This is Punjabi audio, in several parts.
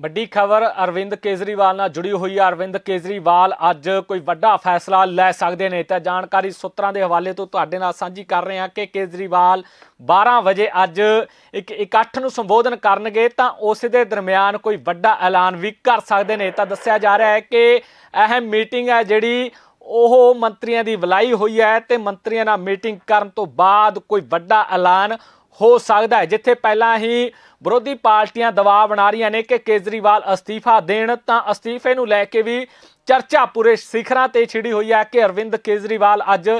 ਵੱਡੀ ਖਬਰ, ਅਰਵਿੰਦ ਕੇਜਰੀਵਾਲ ਨਾਲ ਜੁੜੀ ਹੋਈ ਹੈ ਅਰਵਿੰਦ ਕੇਜਰੀਵਾਲ ਅੱਜ ਕੋਈ ਵੱਡਾ ਫੈਸਲਾ ਲੈ ਸਕਦੇ ਨੇ। ਤਾਂ ਜਾਣਕਾਰੀ ਸੂਤਰਾਂ ਦੇ ਹਵਾਲੇ ਤੋਂ ਤੁਹਾਡੇ ਨਾਲ ਸਾਂਝੀ ਕਰ ਰਹੇ ਹਾਂ ਕਿ ਕੇਜਰੀਵਾਲ 12 ਵਜੇ ਅੱਜ ਇੱਕ ਇਕੱਠ ਨੂੰ ਸੰਬੋਧਨ ਕਰਨਗੇ। ਤਾਂ ਉਸ ਦੇ ਦਰਮਿਆਨ ਕੋਈ ਵੱਡਾ ਐਲਾਨ ਵੀ ਕਰ ਸਕਦੇ ਨੇ। ਤਾਂ ਦੱਸਿਆ ਜਾ ਰਿਹਾ ਹੈ ਕਿ ਅਹਿਮ ਮੀਟਿੰਗ ਹੈ ਜਿਹੜੀ ਉਹ ਮੰਤਰੀਆਂ ਦੀ ਬੁਲਾਈ ਹੋਈ ਹੈ ਤੇ ਮੰਤਰੀਆਂ ਨਾਲ ਮੀਟਿੰਗ ਕਰਨ ਤੋਂ ਬਾਅਦ ਕੋਈ ਵੱਡਾ ਐਲਾਨ ਹੋ ਸਕਦਾ ਹੈ। ਜਿੱਥੇ ਪਹਿਲਾਂ ਹੀ ਵਿਰੋਧੀ ਪਾਰਟੀਆਂ ਦਬਾਅ ਬਣਾ ਰਹੀਆਂ ਨੇ ਕਿ ਕੇਜਰੀਵਾਲ ਅਸਤੀਫਾ ਦੇਣ, ਤਾਂ ਅਸਤੀਫੇ ਨੂੰ ਲੈ ਕੇ ਵੀ ਚਰਚਾ ਪੂਰੇ ਸਿਖਰਾਂ ਤੇ ਛਿੜੀ ਹੋਈ ਹੈ ਕਿ ਅਰਵਿੰਦ ਕੇਜਰੀਵਾਲ ਅੱਜ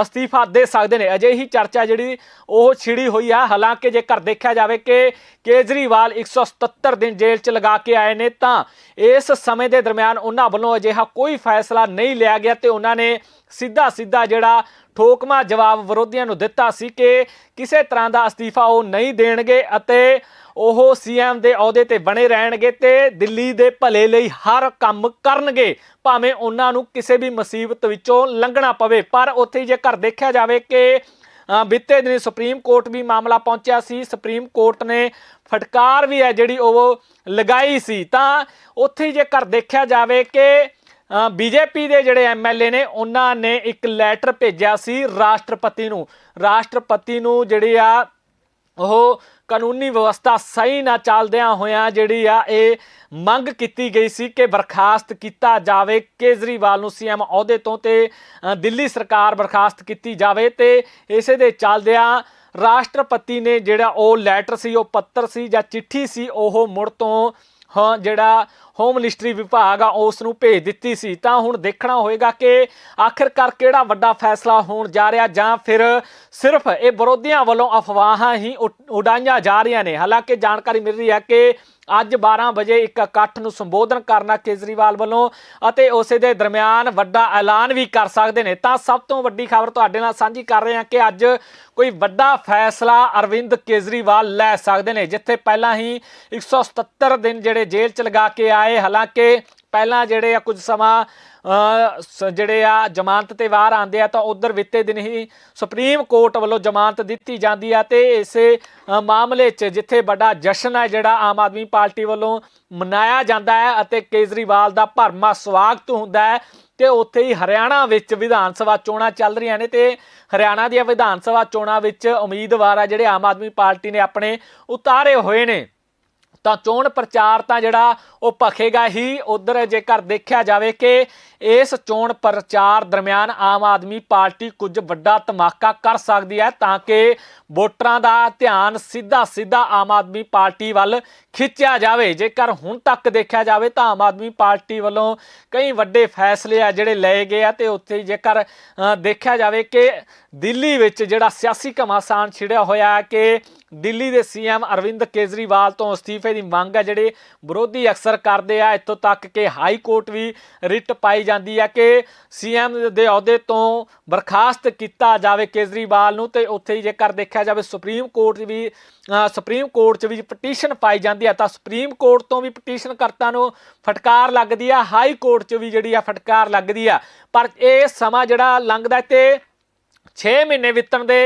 ਅਸਤੀਫਾ ਦੇ ਸਕਦੇ ਨੇ। ਅਜੇ ਹੀ ਚਰਚਾ ਜਿਹੜੀ ਉਹ ਛਿੜੀ ਹੋਈ ਹੈ। ਹਾਲਾਂਕਿ ਜੇਕਰ ਦੇਖਿਆ ਜਾਵੇ ਕਿ ਕੇਜਰੀਵਾਲ 177 ਦਿਨ ਜੇਲ੍ਹ 'ਚ ਲਗਾ ਕੇ ਆਏ ਨੇ, ਤਾਂ ਇਸ ਸਮੇਂ ਦੇ ਦਰਮਿਆਨ ਉਹਨਾਂ ਵੱਲੋਂ ਅਜਿਹਾ ਕੋਈ ਫੈਸਲਾ ਨਹੀਂ ਲਿਆ ਗਿਆ ਤੇ ਉਹਨਾਂ ਨੇ ਸਿੱਧਾ ਸਿੱਧਾ ਜਿਹੜਾ ਠੋਕਮਾ ਜਵਾਬ ਵਿਰੋਧੀਆਂ ਨੂੰ ਦਿੱਤਾ ਸੀ ਕਿ ਕਿਸੇ ਤਰ੍ਹਾਂ ਦਾ ਅਸਤੀਫਾ ਉਹ ਨਹੀਂ ਦੇਣਗੇ ਅਤੇ ਉਹ ਸੀਐਮ ਦੇ ਅਹੁਦੇ ਤੇ ਬਣੇ ਰਹਿਣਗੇ ਤੇ ਦਿੱਲੀ ਦੇ ਭਲੇ ਲਈ ਹਰ ਕੰਮ ਕਰਨਗੇ। ਭਾਵੇਂ ਉਹਨਾਂ ਨੂੰ ਕਿਸੇ ਵੀ ਮੁਸੀਬਤ ਵਿੱਚੋਂ ਲੰਘਣਾ ਪਵੇ ਪਰ ਉੱਥੇ ਜੇ ਘਰ ਦੇਖਿਆ ਜਾਵੇ ਕਿ ਅ, ਬੀਤੇ ਦਿਨੀ ਸੁਪਰੀਮ ਕੋਰਟ ਵੀ ਮਾਮਲਾ ਪਹੁੰਚਿਆ ਸੀ ਸੁਪਰੀਮ ਕੋਰਟ ਨੇ ਫਟਕਾਰ ਵੀ ਹੈ ਜਿਹੜੀ ਉਹ ਲਗਾਈ ਸੀ ਤਾਂ ਉੱਥੇ ਜੇ ਘਰ ਦੇਖਿਆ ਜਾਵੇ ਕਿ ਬੀਜੇਪੀ ਦੇ ਜਿਹੜੇ ਐਮਐਲਏ ਨੇ ਉਹਨਾਂ ਨੇ ਇੱਕ ਲੈਟਰ ਭੇਜਿਆ ਸੀ ਰਾਸ਼ਟਰਪਤੀ ਨੂੰ। ਰਾਸ਼ਟਰਪਤੀ ਨੂੰ ਜਿਹੜੀ ਆ ਉਹ ਕਾਨੂੰਨੀ ਵਿਵਸਥਾ ਸਹੀ ਨਾ ਚੱਲਦਿਆਂ ਹੋਇਆਂ ਜਿਹੜੀ ਆ ਇਹ ਮੰਗ ਕੀਤੀ ਗਈ ਸੀ ਕਿ ਬਰਖਾਸਤ ਕੀਤਾ ਜਾਵੇ, ਕੇਜਰੀਵਾਲ ਨੂੰ ਸੀਐਮ ਅਹੁਦੇ ਤੋਂ ਤੇ ਦਿੱਲੀ ਸਰਕਾਰ ਬਰਖਾਸਤ ਕੀਤੀ ਜਾਵੇ ਤੇ ਇਸੇ ਦੇ ਚੱਲਦਿਆਂ ਰਾਸ਼ਟਰਪਤੀ ਨੇ ਜਿਹੜਾ ਉਹ ਲੈਟਰ ਸੀ, ਉਹ ਪੱਤਰ ਸੀ ਜਾਂ ਚਿੱਠੀ ਸੀ, ਉਹ ਮੁੜ ਤੋਂ ਹਾਂ, ਜਿਹੜਾ ਹੋਮ ਮਿਨਿਸਟਰੀ ਵਿਭਾਗ ਆ ਉਸ ਨੂੰ ਭੇਜ ਦਿੱਤੀ ਸੀ। ਤਾਂ ਹੁਣ ਦੇਖਣਾ ਹੋਏਗਾ ਕਿ ਆਖਿਰਕਾਰ ਕਿਹੜਾ ਵੱਡਾ ਫੈਸਲਾ ਹੋਣ ਜਾ ਰਿਹਾ, ਜਾਂ ਫਿਰ ਸਿਰਫ ਇਹ ਵਿਰੋਧੀਆਂ ਵੱਲੋਂ ਅਫਵਾਹਾਂ ਹੀ ਉਡਾਈਆਂ ਜਾ ਰਹੀਆਂ ਨੇ। ਹਾਲਾਂਕਿ ਜਾਣਕਾਰੀ ਮਿਲ ਰਹੀ ਹੈ ਕਿ ਅੱਜ 12 ਵਜੇ ਇੱਕ ਇਕੱਠ ਨੂੰ ਸੰਬੋਧਨ ਕਰਨਾ ਕੇਜਰੀਵਾਲ ਵੱਲੋਂ ਅਤੇ ਉਸੇ ਦੇ ਦਰਮਿਆਨ ਵੱਡਾ ਐਲਾਨ ਵੀ ਕਰ ਸਕਦੇ ਨੇ। ਤਾਂ ਸਭ ਤੋਂ ਵੱਡੀ ਖਬਰ ਤੁਹਾਡੇ ਨਾਲ ਸਾਂਝੀ ਕਰ ਰਹੇ ਹਾਂ ਕਿ ਅੱਜ ਕੋਈ ਵੱਡਾ ਫੈਸਲਾ ਅਰਵਿੰਦ ਕੇਜਰੀਵਾਲ ਲੈ ਸਕਦੇ ਨੇ, ਜਿੱਥੇ ਪਹਿਲਾਂ ਹੀ 177 ਦਿਨ ਜਿਹੜੇ ਜੇਲ੍ਹ ਚ ਲਗਾ ਕੇ ਆਏ। ਹਾਲਾਂਕਿ ਪਹਿਲਾਂ ਜਿਹੜੇ ਆ ਕੁਝ ਸਮਾਂ ਜਿਹੜੇ ਆ ਜ਼ਮਾਨਤ ਤੇ ਬਾਹਰ ਆਉਂਦੇ ਆ ਤਾਂ ਉਧਰ ਵਿੱਤੇ ਦਿਨ ਹੀ ਸੁਪਰੀਮ ਕੋਰਟ ਵੱਲੋਂ ਜ਼ਮਾਨਤ ਦਿੱਤੀ ਜਾਂਦੀ ਆ ਤੇ ਇਸੇ ਮਾਮਲੇ 'ਚ ਜਿੱਥੇ ਵੱਡਾ ਜਸ਼ਨ ਹੈ ਜਿਹੜਾ ਆਮ ਆਦਮੀ ਪਾਰਟੀ ਵੱਲੋਂ ਮਨਾਇਆ ਜਾਂਦਾ ਹੈ ਅਤੇ ਕੇਜਰੀਵਾਲ ਦਾ ਭਰਮਾ ਸਵਾਗਤ ਹੁੰਦਾ ਹੈ ਤੇ ਉੱਥੇ ਹੀ ਹਰਿਆਣਾ ਵਿੱਚ ਵਿਧਾਨ ਸਭਾ ਚੋਣਾਂ ਚੱਲ ਰਹੀਆਂ ਨੇ ਤੇ ਹਰਿਆਣਾ ਦੀਆਂ ਵਿਧਾਨ ਸਭਾ ਚੋਣਾਂ ਵਿੱਚ ਉਮੀਦਵਾਰ ਆ ਜਿਹੜੇ ਆਮ ਆਦਮੀ ਪਾਰਟੀ ਨੇ ਆਪਣੇ ਉਤਾਰੇ ਹੋਏ ਨੇ। ਤਾਂ ਚੋਣ ਪ੍ਰਚਾਰ ਤਾਂ ਜਿਹੜਾ ਉਹ ਭਖੇਗਾ ਹੀ। ਉਧਰ ਜੇਕਰ ਦੇਖਿਆ ਜਾਵੇ ਕਿ ਇਸ ਚੋਣ ਪ੍ਰਚਾਰ ਦਰਮਿਆਨ ਆਮ ਆਦਮੀ ਪਾਰਟੀ ਕੁਝ ਵੱਡਾ ਧਮਾਕਾ ਕਰ ਸਕਦੀ ਹੈ ਤਾਂ ਕਿ ਵੋਟਰਾਂ ਦਾ ਧਿਆਨ ਸਿੱਧਾ ਸਿੱਧਾ ਆਮ ਆਦਮੀ ਪਾਰਟੀ ਵੱਲ ਖਿੱਚਿਆ ਜਾਵੇ। ਜੇਕਰ ਹੁਣ ਤੱਕ ਦੇਖਿਆ ਜਾਵੇ ਤਾਂ ਆਮ ਆਦਮੀ ਪਾਰਟੀ ਵੱਲੋਂ ਕਈ ਵੱਡੇ ਫੈਸਲੇ ਆ ਜਿਹੜੇ ਲਏ ਗਏ ਆ ਤੇ ਉੱਥੇ ਜੇਕਰ ਦੇਖਿਆ ਜਾਵੇ ਕਿ ਦਿੱਲੀ ਵਿੱਚ ਜਿਹੜਾ ਸਿਆਸੀ ਘਮਾਸਾਨ ਛਿੜਿਆ ਹੋਇਆ ਹੈ ਕਿ ਦਿੱਲੀ ਦੇ ਸੀਐਮ ਅਰਵਿੰਦ ਕੇਜਰੀਵਾਲ ਤੋਂ ਅਸਤੀਫੇ ਦੀ ਮੰਗ ਹੈ, ਜਿਹੜੇ ਵਿਰੋਧੀ ਅਕਸਰ ਕਰਦੇ ਆ, ਇੱਥੋਂ ਤੱਕ ਕਿ ਹਾਈ ਕੋਰਟ ਵੀ ਰਿਟ ਪਾਈ ਜਾਂਦੀ ਹੈ ਕਿ ਸੀਐਮ ਦੇ ਅਹੁਦੇ ਤੋਂ ਬਰਖਾਸਤ ਕੀਤਾ ਜਾਵੇ ਕੇਜਰੀਵਾਲ ਨੂੰ ਤੇ ਉੱਥੇ ਹੀ ਜੇਕਰ ਦੇਖਿਆ ਜਾਵੇ ਸੁਪਰੀਮ ਕੋਰਟ ਵੀ ਸੁਪਰੀਮ ਕੋਰਟ 'ਚ ਵੀ ਪਟੀਸ਼ਨ ਪਾਈ ਜਾਂਦੀ ਹੈ, ਤਾਂ ਸੁਪਰੀਮ ਕੋਰਟ ਤੋਂ ਵੀ ਪਟੀਸ਼ਨ ਕਰਤਾ ਨੂੰ ਫਟਕਾਰ ਲੱਗਦੀ ਆ ਹਾਈ ਕੋਰਟ 'ਚ ਵੀ ਜਿਹੜੀ ਆ ਫਟਕਾਰ ਲੱਗਦੀ ਆ ਪਰ ਇਹ ਸਮਾਂ ਜਿਹੜਾ ਲੰਘਦਾ ਤੇ 6 ਮਹੀਨੇ ਬੀਤਣ ਦੇ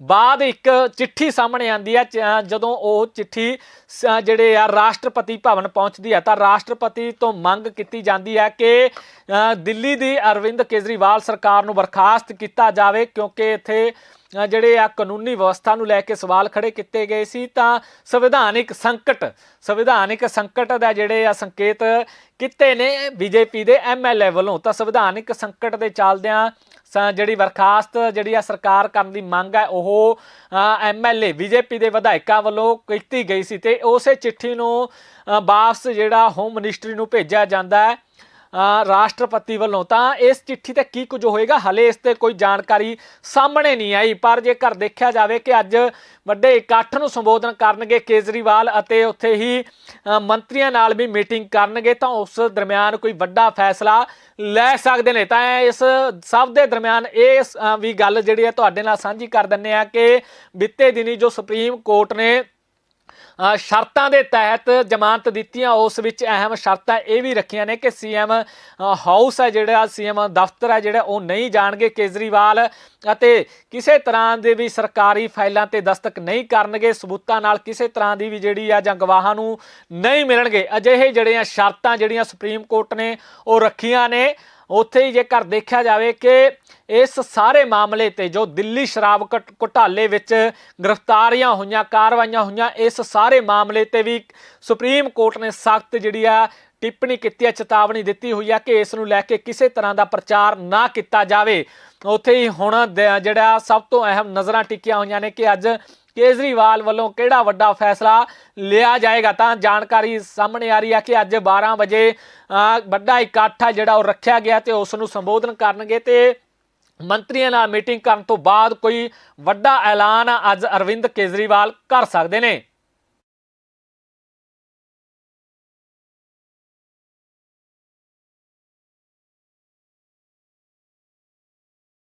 ਬਾਅਦ ਇੱਕ ਚਿੱਠੀ ਸਾਹਮਣੇ ਆਂਦੀ ਹੈ ਚ- ਜਦੋਂ ਉਹ ਚਿੱਠੀ ਸ- ਜਿਹੜੇ ਆ ਰਾਸ਼ਟਰਪਤੀ ਭਵਨ ਪਹੁੰਚਦੀ ਹੈ ਤਾਂ ਰਾਸ਼ਟਰਪਤੀ ਤੋਂ ਮੰਗ ਕੀਤੀ ਜਾਂਦੀ ਹੈ ਕਿ ਦਿੱਲੀ ਦੀ ਅਰਵਿੰਦ ਕੇਜਰੀਵਾਲ ਸਰਕਾਰ ਨੂੰ ਬਰਖਾਸਤ ਕੀਤਾ ਜਾਵੇ, ਕਿਉਂਕਿ ਇੱਥੇ ਜਿਹੜੇ ਆ ਕਾਨੂੰਨੀ ਵਿਵਸਥਾ ਨੂੰ ਲੈ ਕੇ ਸਵਾਲ ਖੜੇ ਕੀਤੇ ਗਏ ਸੀ, ਤਾਂ ਸੰਵਿਧਾਨਿਕ ਸੰਕਟ ਸੰਵਿਧਾਨਿਕ ਸੰਕਟ ਦਾ ਜਿਹੜੇ ਆ ਸੰਕੇਤ ਕੀਤੇ ਨੇ ਬੀਜੇਪੀ ਦੇ ਐਮਐਲਏ ਵੱਲੋਂ, ਤਾਂ ਸੰਵਿਧਾਨਿਕ ਸੰਕਟ ਦੇ ਚੱਲਦਿਆਂ ਜਿਹੜੀ ਬਰਖਾਸਤ ਜਿਹੜੀ ਆ ਸਰਕਾਰ ਕਰਨ ਦੀ ਮੰਗ ਹੈ, ਉਹ ਐਮਐਲਏ ਬੀਜੇਪੀ ਦੇ ਵਿਧਾਇਕਾਂ ਵੱਲੋਂ ਕੀਤੀ ਗਈ ਸੀ ਤੇ ਉਸੇ ਚਿੱਠੀ ਨੂੰ ਵਾਪਸ ਜਿਹੜਾ ਹੋਮ ਮਿਨਿਸਟਰੀ ਨੂੰ ਭੇਜਿਆ ਜਾਂਦਾ ਹੈ। ਰਾਸ਼ਟਰਪਤੀ ਵੱਲੋਂ। ਤਾਂ ਇਸ ਚਿੱਠੀ ਤੇ ਕੀ ਕੁਝ ਹੋਏਗਾ? ਹਲੇ ਇਸ ਤੇ ਕੋਈ ਜਾਣਕਾਰੀ ਸਾਹਮਣੇ ਨਹੀਂ ਆਈ। ਪਰ ਜੇਕਰ ਦੇਖਿਆ ਜਾਵੇ ਕਿ ਅੱਜ ਵੱਡੇ ਇਕੱਠ ਨੂੰ ਸੰਬੋਧਨ ਕਰਨਗੇ ਕੇਜਰੀਵਾਲ ਅਤੇ ਉੱਥੇ ਹੀ ਮੰਤਰੀਆਂ ਨਾਲ ਵੀ ਮੀਟਿੰਗ ਕਰਨਗੇ, ਤਾਂ ਉਸ ਦਰਮਿਆਨ ਕੋਈ ਵੱਡਾ ਫੈਸਲਾ ਲੈ ਸਕਦੇ ਨੇ। ਤਾਂ ਇਸ ਸਭ ਦੇ ਦਰਮਿਆਨ ਇਹ ਵੀ ਗੱਲ ਜਿਹੜੀ ਹੈ ਤੁਹਾਡੇ ਨਾਲ ਸਾਂਝੀ ਕਰ ਦਿੰਨੇ ਆ ਕਿ ਬੀਤੇ ਦਿਨੀ ਜੋ ਸੁਪਰੀਮ ਕੋਰਟ ਨੇ ਸ਼ਰਤਾਂ ਦੇ ਤਹਿਤ ਜ਼ਮਾਨਤ ਦਿੱਤੀਆਂ, ਉਸ ਵਿੱਚ ਅਹਿਮ ਸ਼ਰਤਾਂ ਇਹ ਵੀ ਰੱਖੀਆਂ ਨੇ ਕਿ ਸੀਐਮ ਹਾਊਸ ਹੈ ਜਿਹੜਾ, ਸੀਐਮ ਦਫ਼ਤਰ ਹੈ ਜਿਹੜਾ, ਉਹ ਨਹੀਂ ਜਾਣਗੇ ਕੇਜਰੀਵਾਲ ਅਤੇ ਕਿਸੇ ਤਰ੍ਹਾਂ ਦੇ ਵੀ ਸਰਕਾਰੀ ਫਾਈਲਾਂ ਤੇ ਦਸਤਕ ਨਹੀਂ ਕਰਨਗੇ, ਸਬੂਤਾਂ ਨਾਲ ਕਿਸੇ ਤਰ੍ਹਾਂ ਦੀ ਵੀ ਜਿਹੜੀ ਆ ਜਾਂ ਗਵਾਹਾਂ ਨੂੰ ਨਹੀਂ ਮਿਲਣਗੇ। ਅਜਿਹੇ ਜਿਹੜੀਆਂ ਸ਼ਰਤਾਂ ਜਿਹੜੀਆਂ ਸੁਪਰੀਮ ਕੋਰਟ ਨੇ ਉਹ ਰੱਖੀਆਂ ਨੇ। ਉੱਥੇ ਹੀ ਜੇਕਰ ਦੇਖਿਆ ਜਾਵੇ ਕਿ ਇਸ ਸਾਰੇ ਮਾਮਲੇ ਤੇ ਜੋ ਦਿੱਲੀ ਸ਼ਰਾਬ ਘਟ- ਘੁਟਾਲੇ ਵਿੱਚ ਗ੍ਰਿਫਤਾਰੀਆਂ ਹੋਈਆਂ, ਕਾਰਵਾਈਆਂ ਹੋਈਆਂ, ਇਸ ਸਾਰੇ ਮਾਮਲੇ ਤੇ ਵੀ ਸੁਪਰੀਮ ਕੋਰਟ ਨੇ ਸਖਤ ਜਿਹੜੀ ਆ ਟਿੱਪਣੀ ਕੀਤੀ ਹੈ ਚੇਤਾਵਨੀ ਦਿੱਤੀ ਹੋਈ ਆ ਕਿ ਇਸ ਨੂੰ ਲੈ ਕੇ ਕਿਸੇ ਤਰ੍ਹਾਂ ਦਾ ਪ੍ਰਚਾਰ ਨਾ ਕੀਤਾ ਜਾਵੇ। ਉੱਥੇ ਹੀ ਹੁਣ ਜਿਹੜਾ ਸਭ ਤੋਂ ਅਹਿਮ ਨਜ਼ਰਾਂ ਟਿਕੀਆਂ ਹੋਈਆਂ ਨੇ ਕਿ ਅੱਜ ਕੇਜਰੀਵਾਲ ਵੱਲੋਂ ਕਿਹੜਾ ਵੱਡਾ ਫੈਸਲਾ ਲਿਆ ਜਾਏਗਾ? ਤਾਂ ਜਾਣਕਾਰੀ ਸਾਹਮਣੇ ਆ ਰਹੀ ਹੈ ਕਿ ਅੱਜ 12 ਵਜੇ ਵੱਡਾ ਇਕੱਠ ਹੈ ਜਿਹੜਾ ਉਹ ਰੱਖਿਆ ਗਿਆ ਤੇ ਉਸ ਨੂੰ ਸੰਬੋਧਨ ਕਰਨਗੇ ਤੇ ਮੰਤਰੀਆਂ ਨਾਲ ਮੀਟਿੰਗ ਕਰਨ ਤੋਂ ਬਾਅਦ ਕੋਈ ਵੱਡਾ ਐਲਾਨ ਅੱਜ ਅਰਵਿੰਦ ਕੇਜਰੀਵਾਲ ਕਰ ਸਕਦੇ ਨੇ।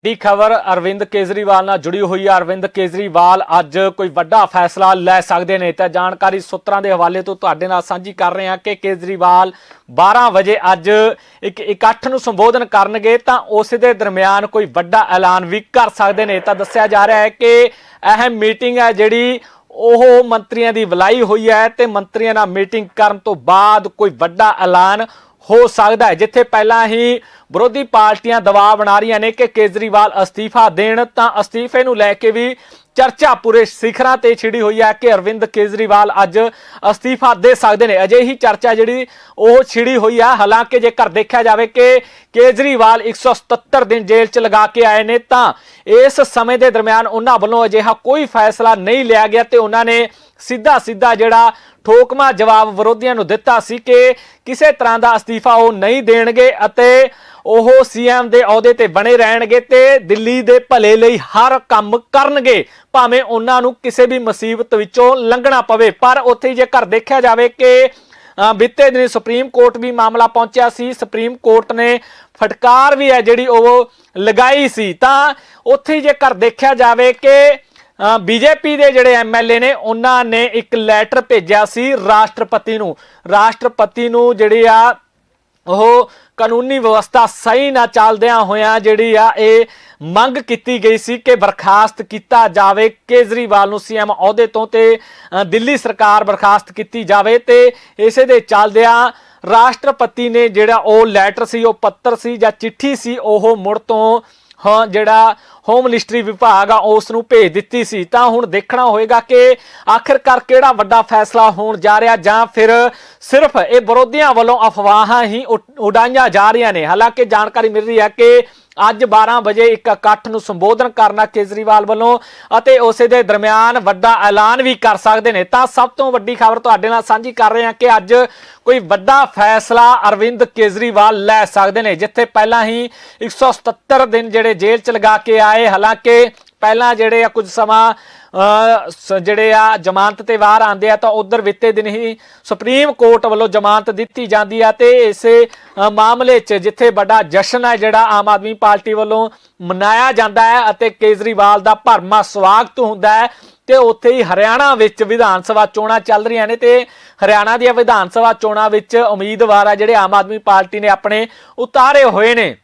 ਦੀ ਖਬਰ ਅਰਵਿੰਦ ਕੇਜਰੀਵਾਲ ਨਾਲ ਜੁੜੀ ਹੋਈ ਹੈ ਅਰਵਿੰਦ ਕੇਜਰੀਵਾਲ ਅੱਜ ਕੋਈ ਵੱਡਾ ਫੈਸਲਾ ਲੈ ਸਕਦੇ ਨੇ ਤਾਂ ਜਾਣਕਾਰੀ ਸੂਤਰਾਂ ਦੇ ਹਵਾਲੇ ਤੋਂ ਤੁਹਾਡੇ ਨਾਲ ਸਾਂਝੀ ਕਰ ਰਹੇ ਹਾਂ ਕਿ ਕੇਜਰੀਵਾਲ 12 ਵਜੇ ਅੱਜ ਇੱਕ ਇਕੱਠ ਨੂੰ ਸੰਬੋਧਨ ਕਰਨਗੇ ਤਾਂ ਉਸ ਦੇ ਦਰਮਿਆਨ ਕੋਈ ਵੱਡਾ ਐਲਾਨ ਵੀ ਕਰ ਸਕਦੇ ਨੇ। ਤਾਂ ਦੱਸਿਆ ਜਾ ਰਿਹਾ ਹੈ ਕਿ ਅਹਿਮ ਮੀਟਿੰਗ ਹੈ ਜਿਹੜੀ ਉਹ ਮੰਤਰੀਆਂ ਦੀ ਬੁਲਾਈ ਹੋਈ ਹੈ ਤੇ ਮੰਤਰੀਆਂ ਨਾਲ ਮੀਟਿੰਗ ਕਰਨ ਤੋਂ ਬਾਅਦ ਕੋਈ ਵੱਡਾ ਐਲਾਨ ਹੋ ਸਕਦਾ ਹੈ। ਜਿੱਥੇ ਪਹਿਲਾਂ ਹੀ ਵਿਰੋਧੀ ਪਾਰਟੀਆਂ ਦਬਾਅ ਬਣਾ ਰਹੀਆਂ ਨੇ ਕਿ ਕੇਜਰੀਵਾਲ ਅਸਤੀਫਾ ਦੇਣ, ਤਾਂ ਅਸਤੀਫੇ ਨੂੰ ਲੈ ਕੇ ਵੀ ਚਰਚਾ ਪੂਰੇ ਸਿਖਰਾਂ ਤੇ ਛਿੜੀ ਹੋਈ ਹੈ ਕਿ ਅਰਵਿੰਦ ਕੇਜਰੀਵਾਲ ਅੱਜ ਅਸਤੀਫਾ ਦੇ ਸਕਦੇ ਨੇ। ਅਜੇ ਹੀ ਚਰਚਾ ਜਿਹੜੀ ਉਹ ਛਿੜੀ ਹੋਈ ਹੈ ਹਾਲਾਂਕਿ ਜੇਕਰ ਦੇਖਿਆ ਜਾਵੇ ਕਿ ਕੇਜਰੀਵਾਲ 177 ਦਿਨ ਜੇਲ੍ਹ 'ਚ ਲਗਾ ਕੇ ਆਏ ਨੇ, ਤਾਂ ਇਸ ਸਮੇਂ ਦੇ ਦਰਮਿਆਨ ਉਹਨਾਂ ਵੱਲੋਂ ਅਜਿਹਾ ਕੋਈ ਫੈਸਲਾ ਨਹੀਂ ਲਿਆ ਗਿਆ ਤੇ ਉਹਨਾਂ ਨੇ ਸਿੱਧਾ ਸਿੱਧਾ ਜਿਹੜਾ ਠੋਕਮਾ ਜਵਾਬ ਵਿਰੋਧੀਆਂ ਨੂੰ ਦਿੱਤਾ ਸੀ ਕਿ ਕਿਸੇ ਤਰ੍ਹਾਂ ਦਾ ਅਸਤੀਫਾ ਉਹ ਨਹੀਂ ਦੇਣਗੇ ਅਤੇ ਉਹ ਸੀਐਮ ਦੇ ਅਹੁਦੇ ਤੇ ਬਣੇ ਰਹਿਣਗੇ ਤੇ ਦਿੱਲੀ ਦੇ ਭਲੇ ਲਈ ਹਰ ਕੰਮ ਕਰਨਗੇ। ਭਾਵੇਂ ਉਹਨਾਂ ਨੂੰ ਕਿਸੇ ਵੀ ਮੁਸੀਬਤ ਵਿੱਚੋਂ ਲੰਘਣਾ ਪਵੇ ਪਰ ਉੱਥੇ ਹੀ ਜੇਕਰ ਦੇਖਿਆ ਜਾਵੇ ਕਿ ਅ, ਬੀਤੇ ਦਿਨੀ ਸੁਪਰੀਮ ਕੋਰਟ ਵੀ ਮਾਮਲਾ ਪਹੁੰਚਿਆ ਸੀ। ਸੁਪਰੀਮ ਕੋਰਟ ਨੇ ਫਟਕਾਰ ਵੀ ਹੈ ਜਿਹੜੀ ਉਹ ਲਗਾਈ ਸੀ। ਤਾਂ ਉੱਥੇ ਹੀ ਜੇਕਰ ਦੇਖਿਆ ਜਾਵੇ ਕਿ ਬੀਜੇਪੀ ਦੇ ਜਿਹੜੇ ਐਮਐਲਏ ਨੇ, ਉਹਨਾਂ ਨੇ ਇੱਕ ਲੈਟਰ ਭੇਜਿਆ ਸੀ ਰਾਸ਼ਟਰਪਤੀ ਨੂੰ। ਰਾਸ਼ਟਰਪਤੀ ਨੂੰ ਜਿਹੜੀ ਆ, ਉਹ ਕਾਨੂੰਨੀ ਵਿਵਸਥਾ ਸਹੀ ਨਾ ਚੱਲਦਿਆਂ ਹੋਇਆਂ ਜਿਹੜੀ ਆ, ਇਹ ਮੰਗ ਕੀਤੀ ਗਈ ਸੀ ਕਿ ਬਰਖਾਸਤ ਕੀਤਾ ਜਾਵੇ, ਕੇਜਰੀਵਾਲ ਨੂੰ ਸੀਐਮ ਅਹੁਦੇ ਤੋਂ ਤੇ ਦਿੱਲੀ ਸਰਕਾਰ ਬਰਖਾਸਤ ਕੀਤੀ ਜਾਵੇ ਤੇ ਇਸੇ ਦੇ ਚੱਲਦਿਆਂ ਰਾਸ਼ਟਰਪਤੀ ਨੇ ਜਿਹੜਾ ਉਹ ਲੈਟਰ ਸੀ, ਉਹ ਪੱਤਰ ਸੀ ਜਾਂ ਚਿੱਠੀ ਸੀ, ਉਹ ਮੁੜ ਤੋਂ ਹਾਂ, ਜਿਹੜਾ ਹੋਮ ਮਿਨਿਸਟਰੀ ਵਿਭਾਗ ਆ ਉਸ ਨੂੰ ਭੇਜ ਦਿੱਤੀ ਸੀ। ਤਾਂ ਹੁਣ ਦੇਖਣਾ ਹੋਏਗਾ ਕਿ ਆਖਿਰਕਾਰ ਕਿਹੜਾ ਵੱਡਾ ਫੈਸਲਾ ਹੋਣ ਜਾ ਰਿਹਾ ਜਾਂ ਫਿਰ ਸਿਰਫ ਇਹ ਵਿਰੋਧੀਆਂ ਵੱਲੋਂ ਅਫਵਾਹਾਂ ਹੀ ਉਡਾਈਆਂ ਜਾ ਰਹੀਆਂ ਨੇ। ਹਾਲਾਂਕਿ ਜਾਣਕਾਰੀ ਮਿਲ ਰਹੀ ਹੈ ਕਿ ਅੱਜ 12 ਵਜੇ ਇੱਕ ਇਕੱਠ ਨੂੰ ਸੰਬੋਧਨ ਕਰਨਾ ਕੇਜਰੀਵਾਲ ਵੱਲੋਂ ਅਤੇ ਉਸੇ ਦੇ ਦਰਮਿਆਨ ਵੱਡਾ ਐਲਾਨ ਵੀ ਕਰ ਸਕਦੇ ਨੇ। ਤਾਂ ਸਭ ਤੋਂ ਵੱਡੀ ਖਬਰ ਤੁਹਾਡੇ ਨਾਲ ਸਾਂਝੀ ਕਰ ਰਹੇ ਹਾਂ ਕਿ ਅੱਜ ਕੋਈ ਵੱਡਾ ਫੈਸਲਾ ਅਰਵਿੰਦ ਕੇਜਰੀਵਾਲ ਲੈ ਸਕਦੇ ਨੇ, ਜਿੱਥੇ ਪਹਿਲਾਂ ਹੀ 177 ਦਿਨ ਜਿਹੜੇ ਜੇਲ੍ਹ ਚ ਲਗਾ ਕੇ ਆਏ। ਹਾਲਾਂਕਿ ਪਹਿਲਾਂ ਜਿਹੜੇ ਆ ਕੁਝ ਸਮਾਂ ਜਿਹੜੇ ਆ ਜ਼ਮਾਨਤ ਤੇ ਬਾਹਰ ਆਂਦੇ ਆ ਤਾਂ ਉਧਰ ਵਿੱਤੇ ਦਿਨ ਹੀ ਸੁਪਰੀਮ ਕੋਰਟ ਵੱਲੋਂ ਜ਼ਮਾਨਤ ਦਿੱਤੀ ਜਾਂਦੀ ਆ ਤੇ ਇਸੇ ਮਾਮਲੇ 'ਚ ਜਿੱਥੇ ਵੱਡਾ ਜਸ਼ਨ ਹੈ ਜਿਹੜਾ ਆਮ ਆਦਮੀ ਪਾਰਟੀ ਵੱਲੋਂ ਮਨਾਇਆ ਜਾਂਦਾ ਹੈ ਅਤੇ ਕੇਜਰੀਵਾਲ ਦਾ ਭਰਮਾ ਸਵਾਗਤ ਹੁੰਦਾ ਹੈ ਤੇ ਉੱਥੇ ਹੀ ਹਰਿਆਣਾ ਵਿੱਚ ਵਿਧਾਨ ਸਭਾ ਚੋਣਾਂ ਚੱਲ ਰਹੀਆਂ ਨੇ ਤੇ ਹਰਿਆਣਾ ਦੀਆਂ ਵਿਧਾਨ ਸਭਾ ਚੋਣਾਂ ਵਿੱਚ ਉਮੀਦਵਾਰ ਆ ਜਿਹੜੇ ਆਮ ਆਦਮੀ ਪਾਰਟੀ ਨੇ ਆਪਣੇ ਉਤਾਰੇ ਹੋਏ ਨੇ।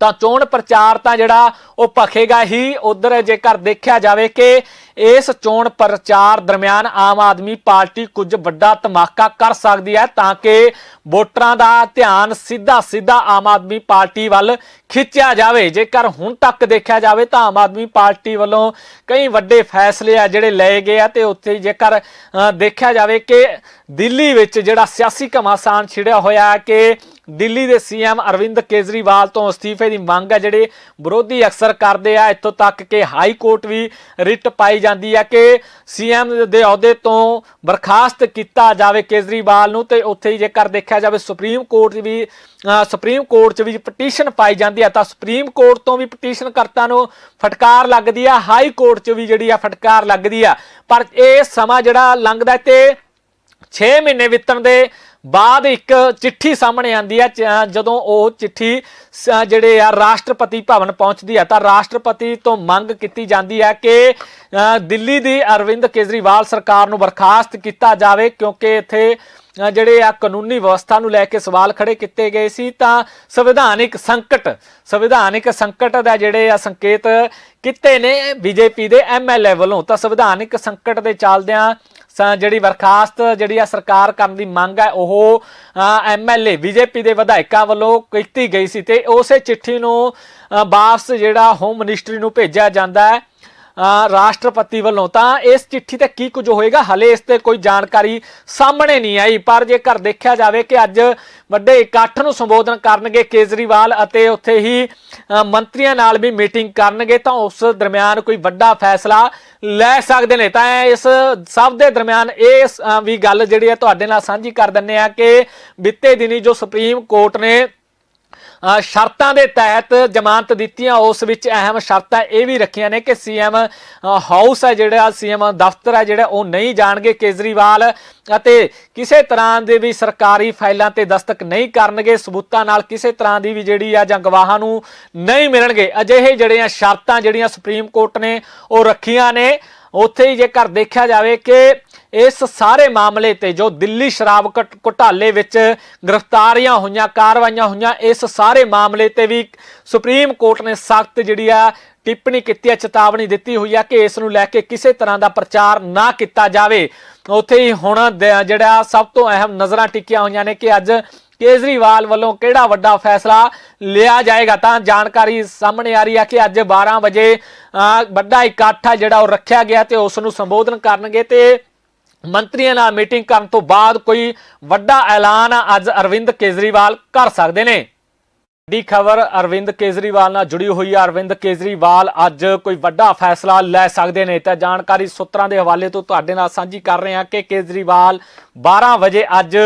ਤਾਂ ਚੋਣ ਪ੍ਰਚਾਰ ਤਾਂ ਜਿਹੜਾ ਉਹ ਭਖੇਗਾ ਹੀ। ਉਧਰ ਜੇਕਰ ਦੇਖਿਆ ਜਾਵੇ ਕਿ ਇਸ ਚੋਣ ਪ੍ਰਚਾਰ ਦਰਮਿਆਨ ਆਮ ਆਦਮੀ ਪਾਰਟੀ ਕੁਝ ਵੱਡਾ ਧਮਾਕਾ ਕਰ ਸਕਦੀ ਹੈ ਤਾਂ ਕਿ ਵੋਟਰਾਂ ਦਾ ਧਿਆਨ ਸਿੱਧਾ ਸਿੱਧਾ ਆਮ ਆਦਮੀ ਪਾਰਟੀ ਵੱਲ ਖਿੱਚਿਆ ਜਾਵੇ। ਜੇਕਰ ਹੁਣ ਤੱਕ ਦੇਖਿਆ ਜਾਵੇ ਤਾਂ ਆਮ ਆਦਮੀ ਪਾਰਟੀ ਵੱਲੋਂ ਕਈ ਵੱਡੇ ਫੈਸਲੇ ਆ ਜਿਹੜੇ ਲਏ ਗਏ ਆ ਤੇ ਉੱਥੇ ਜੇਕਰ ਦੇਖਿਆ ਜਾਵੇ ਕਿ ਦਿੱਲੀ ਵਿੱਚ ਜਿਹੜਾ ਸਿਆਸੀ ਘਮਾਸਾਨ ਛਿੜਿਆ ਹੋਇਆ ਹੈ ਕਿ ਦਿੱਲੀ ਦੇ ਸੀਐਮ ਅਰਵਿੰਦ ਕੇਜਰੀਵਾਲ ਤੋਂ ਅਸਤੀਫੇ ਦੀ ਮੰਗ ਹੈ। ਜਿਹੜੇ ਵਿਰੋਧੀ ਅਕਸਰ ਕਰਦੇ ਆ ਇੱਥੋਂ ਤੱਕ ਕਿ ਹਾਈ ਕੋਰਟ ਵੀ ਰਿਟ ਪਾਈ ਜਾਂਦੀ ਹੈ ਕਿ ਸੀਐਮ ਦੇ ਅਹੁਦੇ ਤੋਂ ਬਰਖਾਸਤ ਕੀਤਾ ਜਾਵੇ ਕੇਜਰੀਵਾਲ ਨੂੰ ਤੇ ਉੱਥੇ ਹੀ ਜੇਕਰ ਦੇਖਿਆ ਜਾਵੇ ਸੁਪਰੀਮ ਕੋਰਟ ਵੀ ਅ, ਸੁਪਰੀਮ ਕੋਰਟ 'ਚ ਵੀ ਪਟੀਸ਼ਨ ਪਾਈ ਜਾਂਦੀ ਹੈ। ਤਾਂ ਸੁਪਰੀਮ ਕੋਰਟ ਤੋਂ ਵੀ ਪਟੀਸ਼ਨ ਕਰਤਾ ਨੂੰ ਫਟਕਾਰ ਲੱਗਦੀ ਆ ਹਾਈ ਕੋਰਟ 'ਚ ਵੀ ਜਿਹੜੀ ਆ ਫਟਕਾਰ ਲੱਗਦੀ ਆ। ਪਰ ਇਹ ਸਮਾਂ ਜਿਹੜਾ ਲੰਘਦਾ ਤੇ 6 ਮਹੀਨੇ ਵਿਤਣ ਦੇ ਬਾਅਦ ਇੱਕ ਚਿੱਠੀ ਸਾਹਮਣੇ ਆਂਦੀ ਹੈ ਜਦੋਂ ਉਹ ਚਿੱਠੀ ਜਿਹੜੇ ਆ ਰਾਸ਼ਟਰਪਤੀ ਭਵਨ ਪਹੁੰਚਦੀ ਹੈ ਤਾਂ ਰਾਸ਼ਟਰਪਤੀ ਤੋਂ ਮੰਗ ਕੀਤੀ ਜਾਂਦੀ ਹੈ ਕਿ ਦਿੱਲੀ ਦੀ ਅਰਵਿੰਦ ਕੇਜਰੀਵਾਲ ਸਰਕਾਰ ਨੂੰ ਬਰਖਾਸਤ ਕੀਤਾ ਜਾਵੇ, ਕਿਉਂਕਿ ਇੱਥੇ ਜਿਹੜੇ ਆ ਕਾਨੂੰਨੀ ਵਿਵਸਥਾ ਨੂੰ ਲੈ ਕੇ ਸਵਾਲ ਖੜੇ ਕੀਤੇ ਗਏ ਸੀ, ਤਾਂ ਸੰਵਿਧਾਨਿਕ ਸੰਕਟ ਸੰਵਿਧਾਨਿਕ ਸੰਕਟ ਦਾ ਜਿਹੜੇ ਆ ਸੰਕੇਤ ਕੀਤੇ ਨੇ ਬੀਜੇਪੀ ਦੇ ਐਮਐਲਏ ਵੱਲੋਂ, ਤਾਂ ਸੰਵਿਧਾਨਿਕ ਸੰਕਟ ਦੇ ਚੱਲਦਿਆਂ ਜਿਹੜੀ ਬਰਖਾਸਤ ਜਿਹੜੀ ਆ ਸਰਕਾਰ ਕਰਨ ਦੀ ਮੰਗ ਹੈ ਉਹ ਐਮਐਲਏ ਬੀਜੇਪੀ ਦੇ ਵਿਧਾਇਕਾਂ ਵੱਲੋਂ ਕੀਤੀ ਗਈ ਸੀ ਤੇ ਉਸੇ ਚਿੱਠੀ ਨੂੰ ਵਾਪਸ ਜਿਹੜਾ ਹੋਮ ਮਿਨਿਸਟਰੀ ਨੂੰ ਭੇਜਿਆ ਜਾਂਦਾ ਹੈ। ਰਾਸ਼ਟਰਪਤੀ ਵੱਲੋਂ, ਤਾਂ ਇਸ ਚਿੱਠੀ ਤੇ ਕੀ ਕੁਝ ਹੋਏਗਾ? ਹਲੇ ਇਸ ਤੇ ਕੋਈ ਜਾਣਕਾਰੀ ਸਾਹਮਣੇ ਨਹੀਂ ਆਈ, ਪਰ ਜੇਕਰ ਦੇਖਿਆ ਜਾਵੇ ਕਿ ਅੱਜ ਵੱਡੇ ਇਕੱਠ ਨੂੰ ਸੰਬੋਧਨ ਕਰਨਗੇ ਕੇਜਰੀਵਾਲ ਅਤੇ ਉੱਥੇ ਹੀ ਮੰਤਰੀਆਂ ਨਾਲ ਵੀ ਮੀਟਿੰਗ ਕਰਨਗੇ, ਤਾਂ ਉਸ ਦਰਮਿਆਨ ਕੋਈ ਵੱਡਾ ਫੈਸਲਾ ਲੈ ਸਕਦੇ ਨੇ। ਤਾਂ ਇਸ ਸਭ ਦੇ ਦਰਮਿਆਨ ਇਹ ਵੀ ਗੱਲ ਜਿਹੜੀ ਹੈ ਤੁਹਾਡੇ ਨਾਲ ਸਾਂਝੀ ਕਰ ਦਿੰਨੇ ਆ ਕਿ ਬੀਤੇ ਦਿਨੀ ਜੋ ਸੁਪਰੀਮ ਕੋਰਟ ਨੇ ਸ਼ਰਤਾਂ ਦੇ ਤਹਿਤ ਜ਼ਮਾਨਤ ਦਿੱਤੀਆਂ, ਉਸ ਵਿੱਚ ਅਹਿਮ ਸ਼ਰਤਾਂ ਇਹ ਵੀ ਰੱਖੀਆਂ ਨੇ ਕਿ ਸੀਐਮ ਹਾਊਸ ਹੈ ਜਿਹੜਾ, ਸੀਐਮ ਦਫ਼ਤਰ ਹੈ ਜਿਹੜਾ, ਉਹ ਨਹੀਂ ਜਾਣਗੇ ਕੇਜਰੀਵਾਲ ਅਤੇ ਕਿਸੇ ਤਰ੍ਹਾਂ ਦੇ ਵੀ ਸਰਕਾਰੀ ਫਾਈਲਾਂ ਤੇ ਦਸਤਕ ਨਹੀਂ ਕਰਨਗੇ, ਸਬੂਤਾਂ ਨਾਲ ਕਿਸੇ ਤਰ੍ਹਾਂ ਦੀ ਵੀ ਜਿਹੜੀ ਆ ਜਾਂ ਗਵਾਹਾਂ ਨੂੰ ਨਹੀਂ ਮਿਲਣਗੇ। ਅਜਿਹੇ ਜਿਹੜੀਆਂ ਸ਼ਰਤਾਂ ਜਿਹੜੀਆਂ ਸੁਪਰੀਮ ਕੋਰਟ ਨੇ ਉਹ ਰੱਖੀਆਂ ਨੇ। ਉੱਥੇ ਹੀ ਜੇਕਰ ਦੇਖਿਆ ਜਾਵੇ ਕਿ ਇਸ ਸਾਰੇ ਮਾਮਲੇ ਤੇ ਜੋ ਦਿੱਲੀ ਸ਼ਰਾਬ ਘਟ- ਘੁਟਾਲੇ ਵਿੱਚ ਗ੍ਰਿਫਤਾਰੀਆਂ ਹੋਈਆਂ, ਕਾਰਵਾਈਆਂ ਹੋਈਆਂ, ਇਸ ਸਾਰੇ ਮਾਮਲੇ ਤੇ ਵੀ ਸੁਪਰੀਮ ਕੋਰਟ ਨੇ ਸਖਤ ਜਿਹੜੀ ਆ ਟਿੱਪਣੀ ਕੀਤੀ ਹੈ ਚੇਤਾਵਨੀ ਦਿੱਤੀ ਹੋਈ ਆ ਕਿ ਇਸ ਨੂੰ ਲੈ ਕੇ ਕਿਸੇ ਤਰ੍ਹਾਂ ਦਾ ਪ੍ਰਚਾਰ ਨਾ ਕੀਤਾ ਜਾਵੇ। ਉੱਥੇ ਹੀ ਹੁਣ ਜਿਹੜਾ ਸਭ ਤੋਂ ਅਹਿਮ ਨਜ਼ਰਾਂ ਟਿਕੀਆਂ ਹੋਈਆਂ ਨੇ ਕਿ ਅੱਜ ਕੇਜਰੀਵਾਲ ਵੱਲੋਂ ਕਿਹੜਾ ਵੱਡਾ ਫੈਸਲਾ ਲਿਆ ਜਾਏਗਾ? ਤਾਂ ਜਾਣਕਾਰੀ ਸਾਹਮਣੇ ਆ ਰਹੀ ਹੈ ਕਿ ਅੱਜ 12 ਵਜੇ ਵੱਡਾ ਇਕੱਠ ਆ ਜਿਹੜਾ ਉਹ ਰੱਖਿਆ ਗਿਆ ਤੇ ਉਸ ਨੂੰ ਸੰਬੋਧਨ ਕਰਨਗੇ ਤੇ ਮੰਤਰੀਆਂ ਨਾਲ ਮੀਟਿੰਗ ਕਰਨ ਤੋਂ ਬਾਅਦ ਕੋਈ ਵੱਡਾ ਐਲਾਨ ਅੱਜ ਅਰਵਿੰਦ ਕੇਜਰੀਵਾਲ ਕਰ ਸਕਦੇ ਨੇ। ਦੀ ਖਬਰ ਅਰਵਿੰਦ ਕੇਜਰੀਵਾਲ ਨਾਲ ਜੁੜੀ ਹੋਈ ਹੈ ਅਰਵਿੰਦ ਕੇਜਰੀਵਾਲ ਅੱਜ ਕੋਈ ਵੱਡਾ ਫੈਸਲਾ ਲੈ ਸਕਦੇ ਨੇ ਤਾਂ ਜਾਣਕਾਰੀ ਸੂਤਰਾਂ ਦੇ ਹਵਾਲੇ ਤੋਂ ਤੁਹਾਡੇ ਨਾਲ ਸਾਂਝੀ ਕਰ ਰਹੇ ਹਾਂ ਕਿ ਕੇਜਰੀਵਾਲ 12 ਵਜੇ ਅੱਜ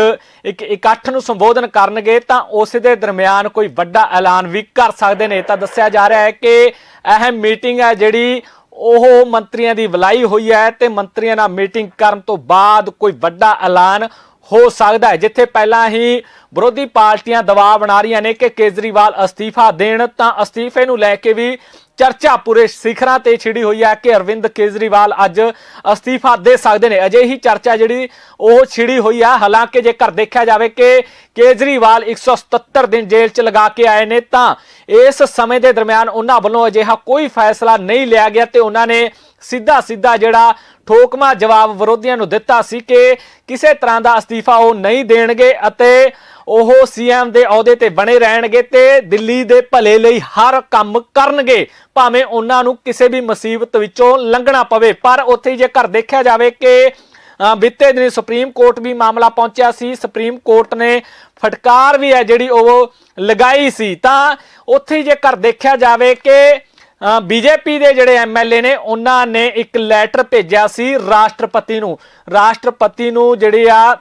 ਇੱਕ ਇਕੱਠ ਨੂੰ ਸੰਬੋਧਨ ਕਰਨਗੇ ਤਾਂ ਉਸ ਦੇ ਦਰਮਿਆਨ ਕੋਈ ਵੱਡਾ ਐਲਾਨ ਵੀ ਕਰ ਸਕਦੇ ਨੇ। ਤਾਂ ਦੱਸਿਆ ਜਾ ਰਿਹਾ ਹੈ ਕਿ ਅਹਿਮ ਮੀਟਿੰਗ ਹੈ ਜਿਹੜੀ ਉਹ ਮੰਤਰੀਆਂ ਦੀ ਬੁਲਾਈ ਹੋਈ ਹੈ ਤੇ ਮੰਤਰੀਆਂ ਨਾਲ ਮੀਟਿੰਗ ਕਰਨ ਤੋਂ ਬਾਅਦ ਕੋਈ ਵੱਡਾ ਐਲਾਨ ਹੋ ਸਕਦਾ ਹੈ। ਜਿੱਥੇ ਪਹਿਲਾਂ ਹੀ ਵਿਰੋਧੀ ਪਾਰਟੀਆਂ ਦਬਾਅ ਬਣਾ ਰਹੀਆਂ ਨੇ ਕਿ ਕੇਜਰੀਵਾਲ ਅਸਤੀਫਾ ਦੇਣ ਤਾਂ ਅਸਤੀਫੇ ਨੂੰ ਲੈ ਕੇ ਵੀ ਚਰਚਾ ਪੂਰੇ ਸਿਖਰਾਂ ਤੇ ਛਿੜੀ ਹੋਈ ਹੈ ਕਿ ਅਰਵਿੰਦ ਕੇਜਰੀਵਾਲ ਅੱਜ ਅਸਤੀਫਾ ਦੇ ਸਕਦੇ ਨੇ। ਅਜੇ ਹੀ ਚਰਚਾ ਜਿਹੜੀ ਉਹ ਛਿੜੀ ਹੋਈ ਹੈ। ਹਾਲਾਂਕਿ ਜੇਕਰ ਦੇਖਿਆ ਜਾਵੇ ਕਿ ਕੇਜਰੀਵਾਲ 177 ਦਿਨ ਜੇਲ੍ਹ 'ਚ ਲਗਾ ਕੇ ਆਏ ਨੇ, ਤਾਂ ਇਸ ਸਮੇਂ ਦੇ ਦਰਮਿਆਨ ਉਹਨਾਂ ਵੱਲੋਂ ਅਜਿਹਾ ਕੋਈ ਫੈਸਲਾ ਨਹੀਂ ਲਿਆ ਗਿਆ ਤੇ ਉਹਨਾਂ ਨੇ ਸਿੱਧਾ ਸਿੱਧਾ ਜਿਹੜਾ ਠੋਕਮਾ ਜਵਾਬ ਵਿਰੋਧੀਆਂ ਨੂੰ ਦਿੱਤਾ ਸੀ ਕਿ ਕਿਸੇ ਤਰ੍ਹਾਂ ਦਾ ਅਸਤੀਫਾ ਉਹ ਨਹੀਂ ਦੇਣਗੇ ਅਤੇ ਉਹ ਸੀਐਮ ਦੇ ਅਹੁਦੇ ਤੇ ਬਣੇ ਰਹਿਣਗੇ ਤੇ ਦਿੱਲੀ ਦੇ ਭਲੇ ਲਈ ਹਰ ਕੰਮ ਕਰਨਗੇ। ਭਾਵੇਂ ਉਹਨਾਂ ਨੂੰ ਕਿਸੇ ਵੀ ਮੁਸੀਬਤ ਵਿੱਚੋਂ ਲੰਘਣਾ ਪਵੇ ਪਰ ਉੱਥੇ ਜੇ ਘਰ ਦੇਖਿਆ ਜਾਵੇ ਕਿ ਅ, ਬੀਤੇ ਦਿਨ ਸੁਪਰੀਮ ਕੋਰਟ ਵੀ ਮਾਮਲਾ ਪਹੁੰਚਿਆ ਸੀ ਸੁਪਰੀਮ ਕੋਰਟ ਨੇ ਫਟਕਾਰ ਵੀ ਹੈ ਜਿਹੜੀ ਉਹ ਲਗਾਈ ਸੀ। ਤਾਂ ਉੱਥੇ ਹੀ ਜੇਕਰ ਦੇਖਿਆ ਜਾਵੇ ਕਿ ਬੀਜੇਪੀ ਦੇ ਜਿਹੜੇ ਐਮਐਲਏ ਨੇ ਉਹਨਾਂ ਨੇ ਇੱਕ ਲੈਟਰ ਭੇਜਿਆ ਸੀ ਰਾਸ਼ਟਰਪਤੀ ਨੂੰ। ਰਾਸ਼ਟਰਪਤੀ ਨੂੰ ਜਿਹੜੀ ਆ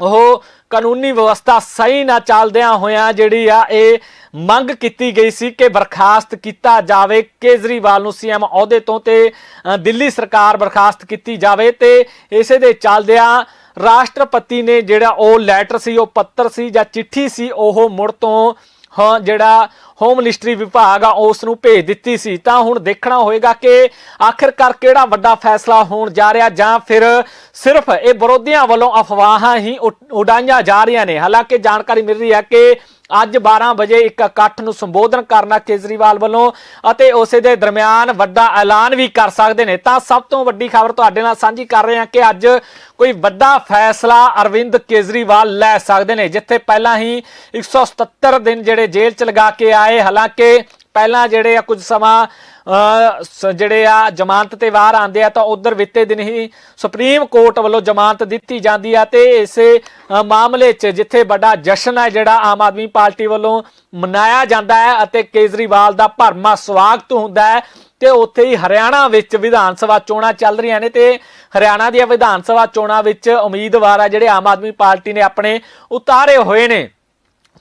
ਉਹ ਕਾਨੂੰਨੀ ਵਿਵਸਥਾ ਸਹੀ ਨਾ ਚੱਲਦਿਆਂ ਹੋਇਆਂ ਜਿਹੜੀ ਆ ਇਹ ਮੰਗ ਕੀਤੀ ਗਈ ਸੀ ਕਿ ਬਰਖਾਸਤ ਕੀਤਾ ਜਾਵੇ, ਕੇਜਰੀਵਾਲ ਨੂੰ ਸੀਐਮ ਅਹੁਦੇ ਤੋਂ ਤੇ ਦਿੱਲੀ ਸਰਕਾਰ ਬਰਖਾਸਤ ਕੀਤੀ ਜਾਵੇ ਤੇ ਇਸੇ ਦੇ ਚੱਲਦਿਆਂ ਰਾਸ਼ਟਰਪਤੀ ਨੇ ਜਿਹੜਾ ਉਹ ਲੈਟਰ ਸੀ, ਉਹ ਪੱਤਰ ਸੀ ਜਾਂ ਚਿੱਠੀ ਸੀ, ਉਹ ਮੁੜ ਤੋਂ, ਹਾਂ, ਜਿਹੜਾ ਹੋਮ ਮਿਨਿਸਟਰੀ ਵਿਭਾਗ ਆ, ਉਸ ਨੂੰ ਭੇਜ ਦਿੱਤੀ ਸੀ। ਤਾਂ ਹੁਣ ਦੇਖਣਾ ਹੋਏਗਾ ਕਿ ਆਖਿਰਕਾਰ ਕਿਹੜਾ ਵੱਡਾ ਫੈਸਲਾ ਹੋਣ ਜਾ ਰਿਹਾ ਜਾਂ ਫਿਰ ਸਿਰਫ ਇਹ ਵਿਰੋਧੀਆਂ ਵੱਲੋਂ ਅਫਵਾਹਾਂ ਹੀ ਉਡਾਈਆਂ ਜਾ ਰਹੀਆਂ ਨੇ। ਹਾਲਾਂਕਿ ਜਾਣਕਾਰੀ ਮਿਲ ਰਹੀ ਹੈ ਕਿ ਅੱਜ 12 ਵਜੇ ਇੱਕ ਇਕੱਠ ਨੂੰ ਸੰਬੋਧਨ ਕਰਨਾ ਕੇਜਰੀਵਾਲ ਵੱਲੋਂ ਅਤੇ ਉਸੇ ਦੇ ਦਰਮਿਆਨ ਵੱਡਾ ਐਲਾਨ ਵੀ ਕਰ ਸਕਦੇ ਨੇ। ਤਾਂ ਸਭ ਤੋਂ ਵੱਡੀ ਖਬਰ ਤੁਹਾਡੇ ਨਾਲ ਸਾਂਝੀ ਕਰ ਰਹੇ ਹਾਂ ਕਿ ਅੱਜ ਕੋਈ ਵੱਡਾ ਫੈਸਲਾ ਅਰਵਿੰਦ ਕੇਜਰੀਵਾਲ ਲੈ ਸਕਦੇ ਨੇ, ਜਿੱਥੇ ਪਹਿਲਾਂ ਹੀ 177 ਦਿਨ ਜਿਹੜੇ ਜੇਲ੍ਹ ਚ ਲਗਾ ਕੇ ਆਏ ਹਾਲਾਂਕਿ ਪਹਿਲਾਂ ਜਿਹੜੇ ਆ ਕੁਝ ਸਮਾਂ ਅ, ਜਿਹੜੇ ਆ ਜ਼ਮਾਨਤ ਤੇ ਬਾਹਰ ਆਂਦੇ ਆ ਤਾਂ ਉਧਰ ਵਿੱਤੇ ਦਿਨ ਹੀ ਸੁਪਰੀਮ ਕੋਰਟ ਵੱਲੋਂ ਜ਼ਮਾਨਤ ਦਿੱਤੀ ਜਾਂਦੀ ਆ ਤੇ ਇਸੇ ਅ, ਮਾਮਲੇ 'ਚ ਜਿੱਥੇ ਵੱਡਾ ਜਸ਼ਨ ਹੈ ਜਿਹੜਾ ਆਮ ਆਦਮੀ ਪਾਰਟੀ ਵੱਲੋਂ ਮਨਾਇਆ ਜਾਂਦਾ ਹੈ ਅਤੇ ਕੇਜਰੀਵਾਲ ਦਾ ਭਰਮਾ ਸਵਾਗਤ ਹੁੰਦਾ ਹੈ ਤੇ ਉੱਥੇ ਹੀ ਹਰਿਆਣਾ ਵਿੱਚ ਵਿਧਾਨ ਸਭਾ ਚੋਣਾਂ ਚੱਲ ਰਹੀਆਂ ਨੇ ਤੇ ਹਰਿਆਣਾ ਦੀਆਂ ਵਿਧਾਨ ਸਭਾ ਚੋਣਾਂ ਵਿੱਚ ਉਮੀਦਵਾਰ ਆ ਜਿਹੜੇ ਆਮ ਆਦਮੀ ਪਾਰਟੀ ਨੇ ਆਪਣੇ ਉਤਾਰੇ ਹੋਏ ਨੇ।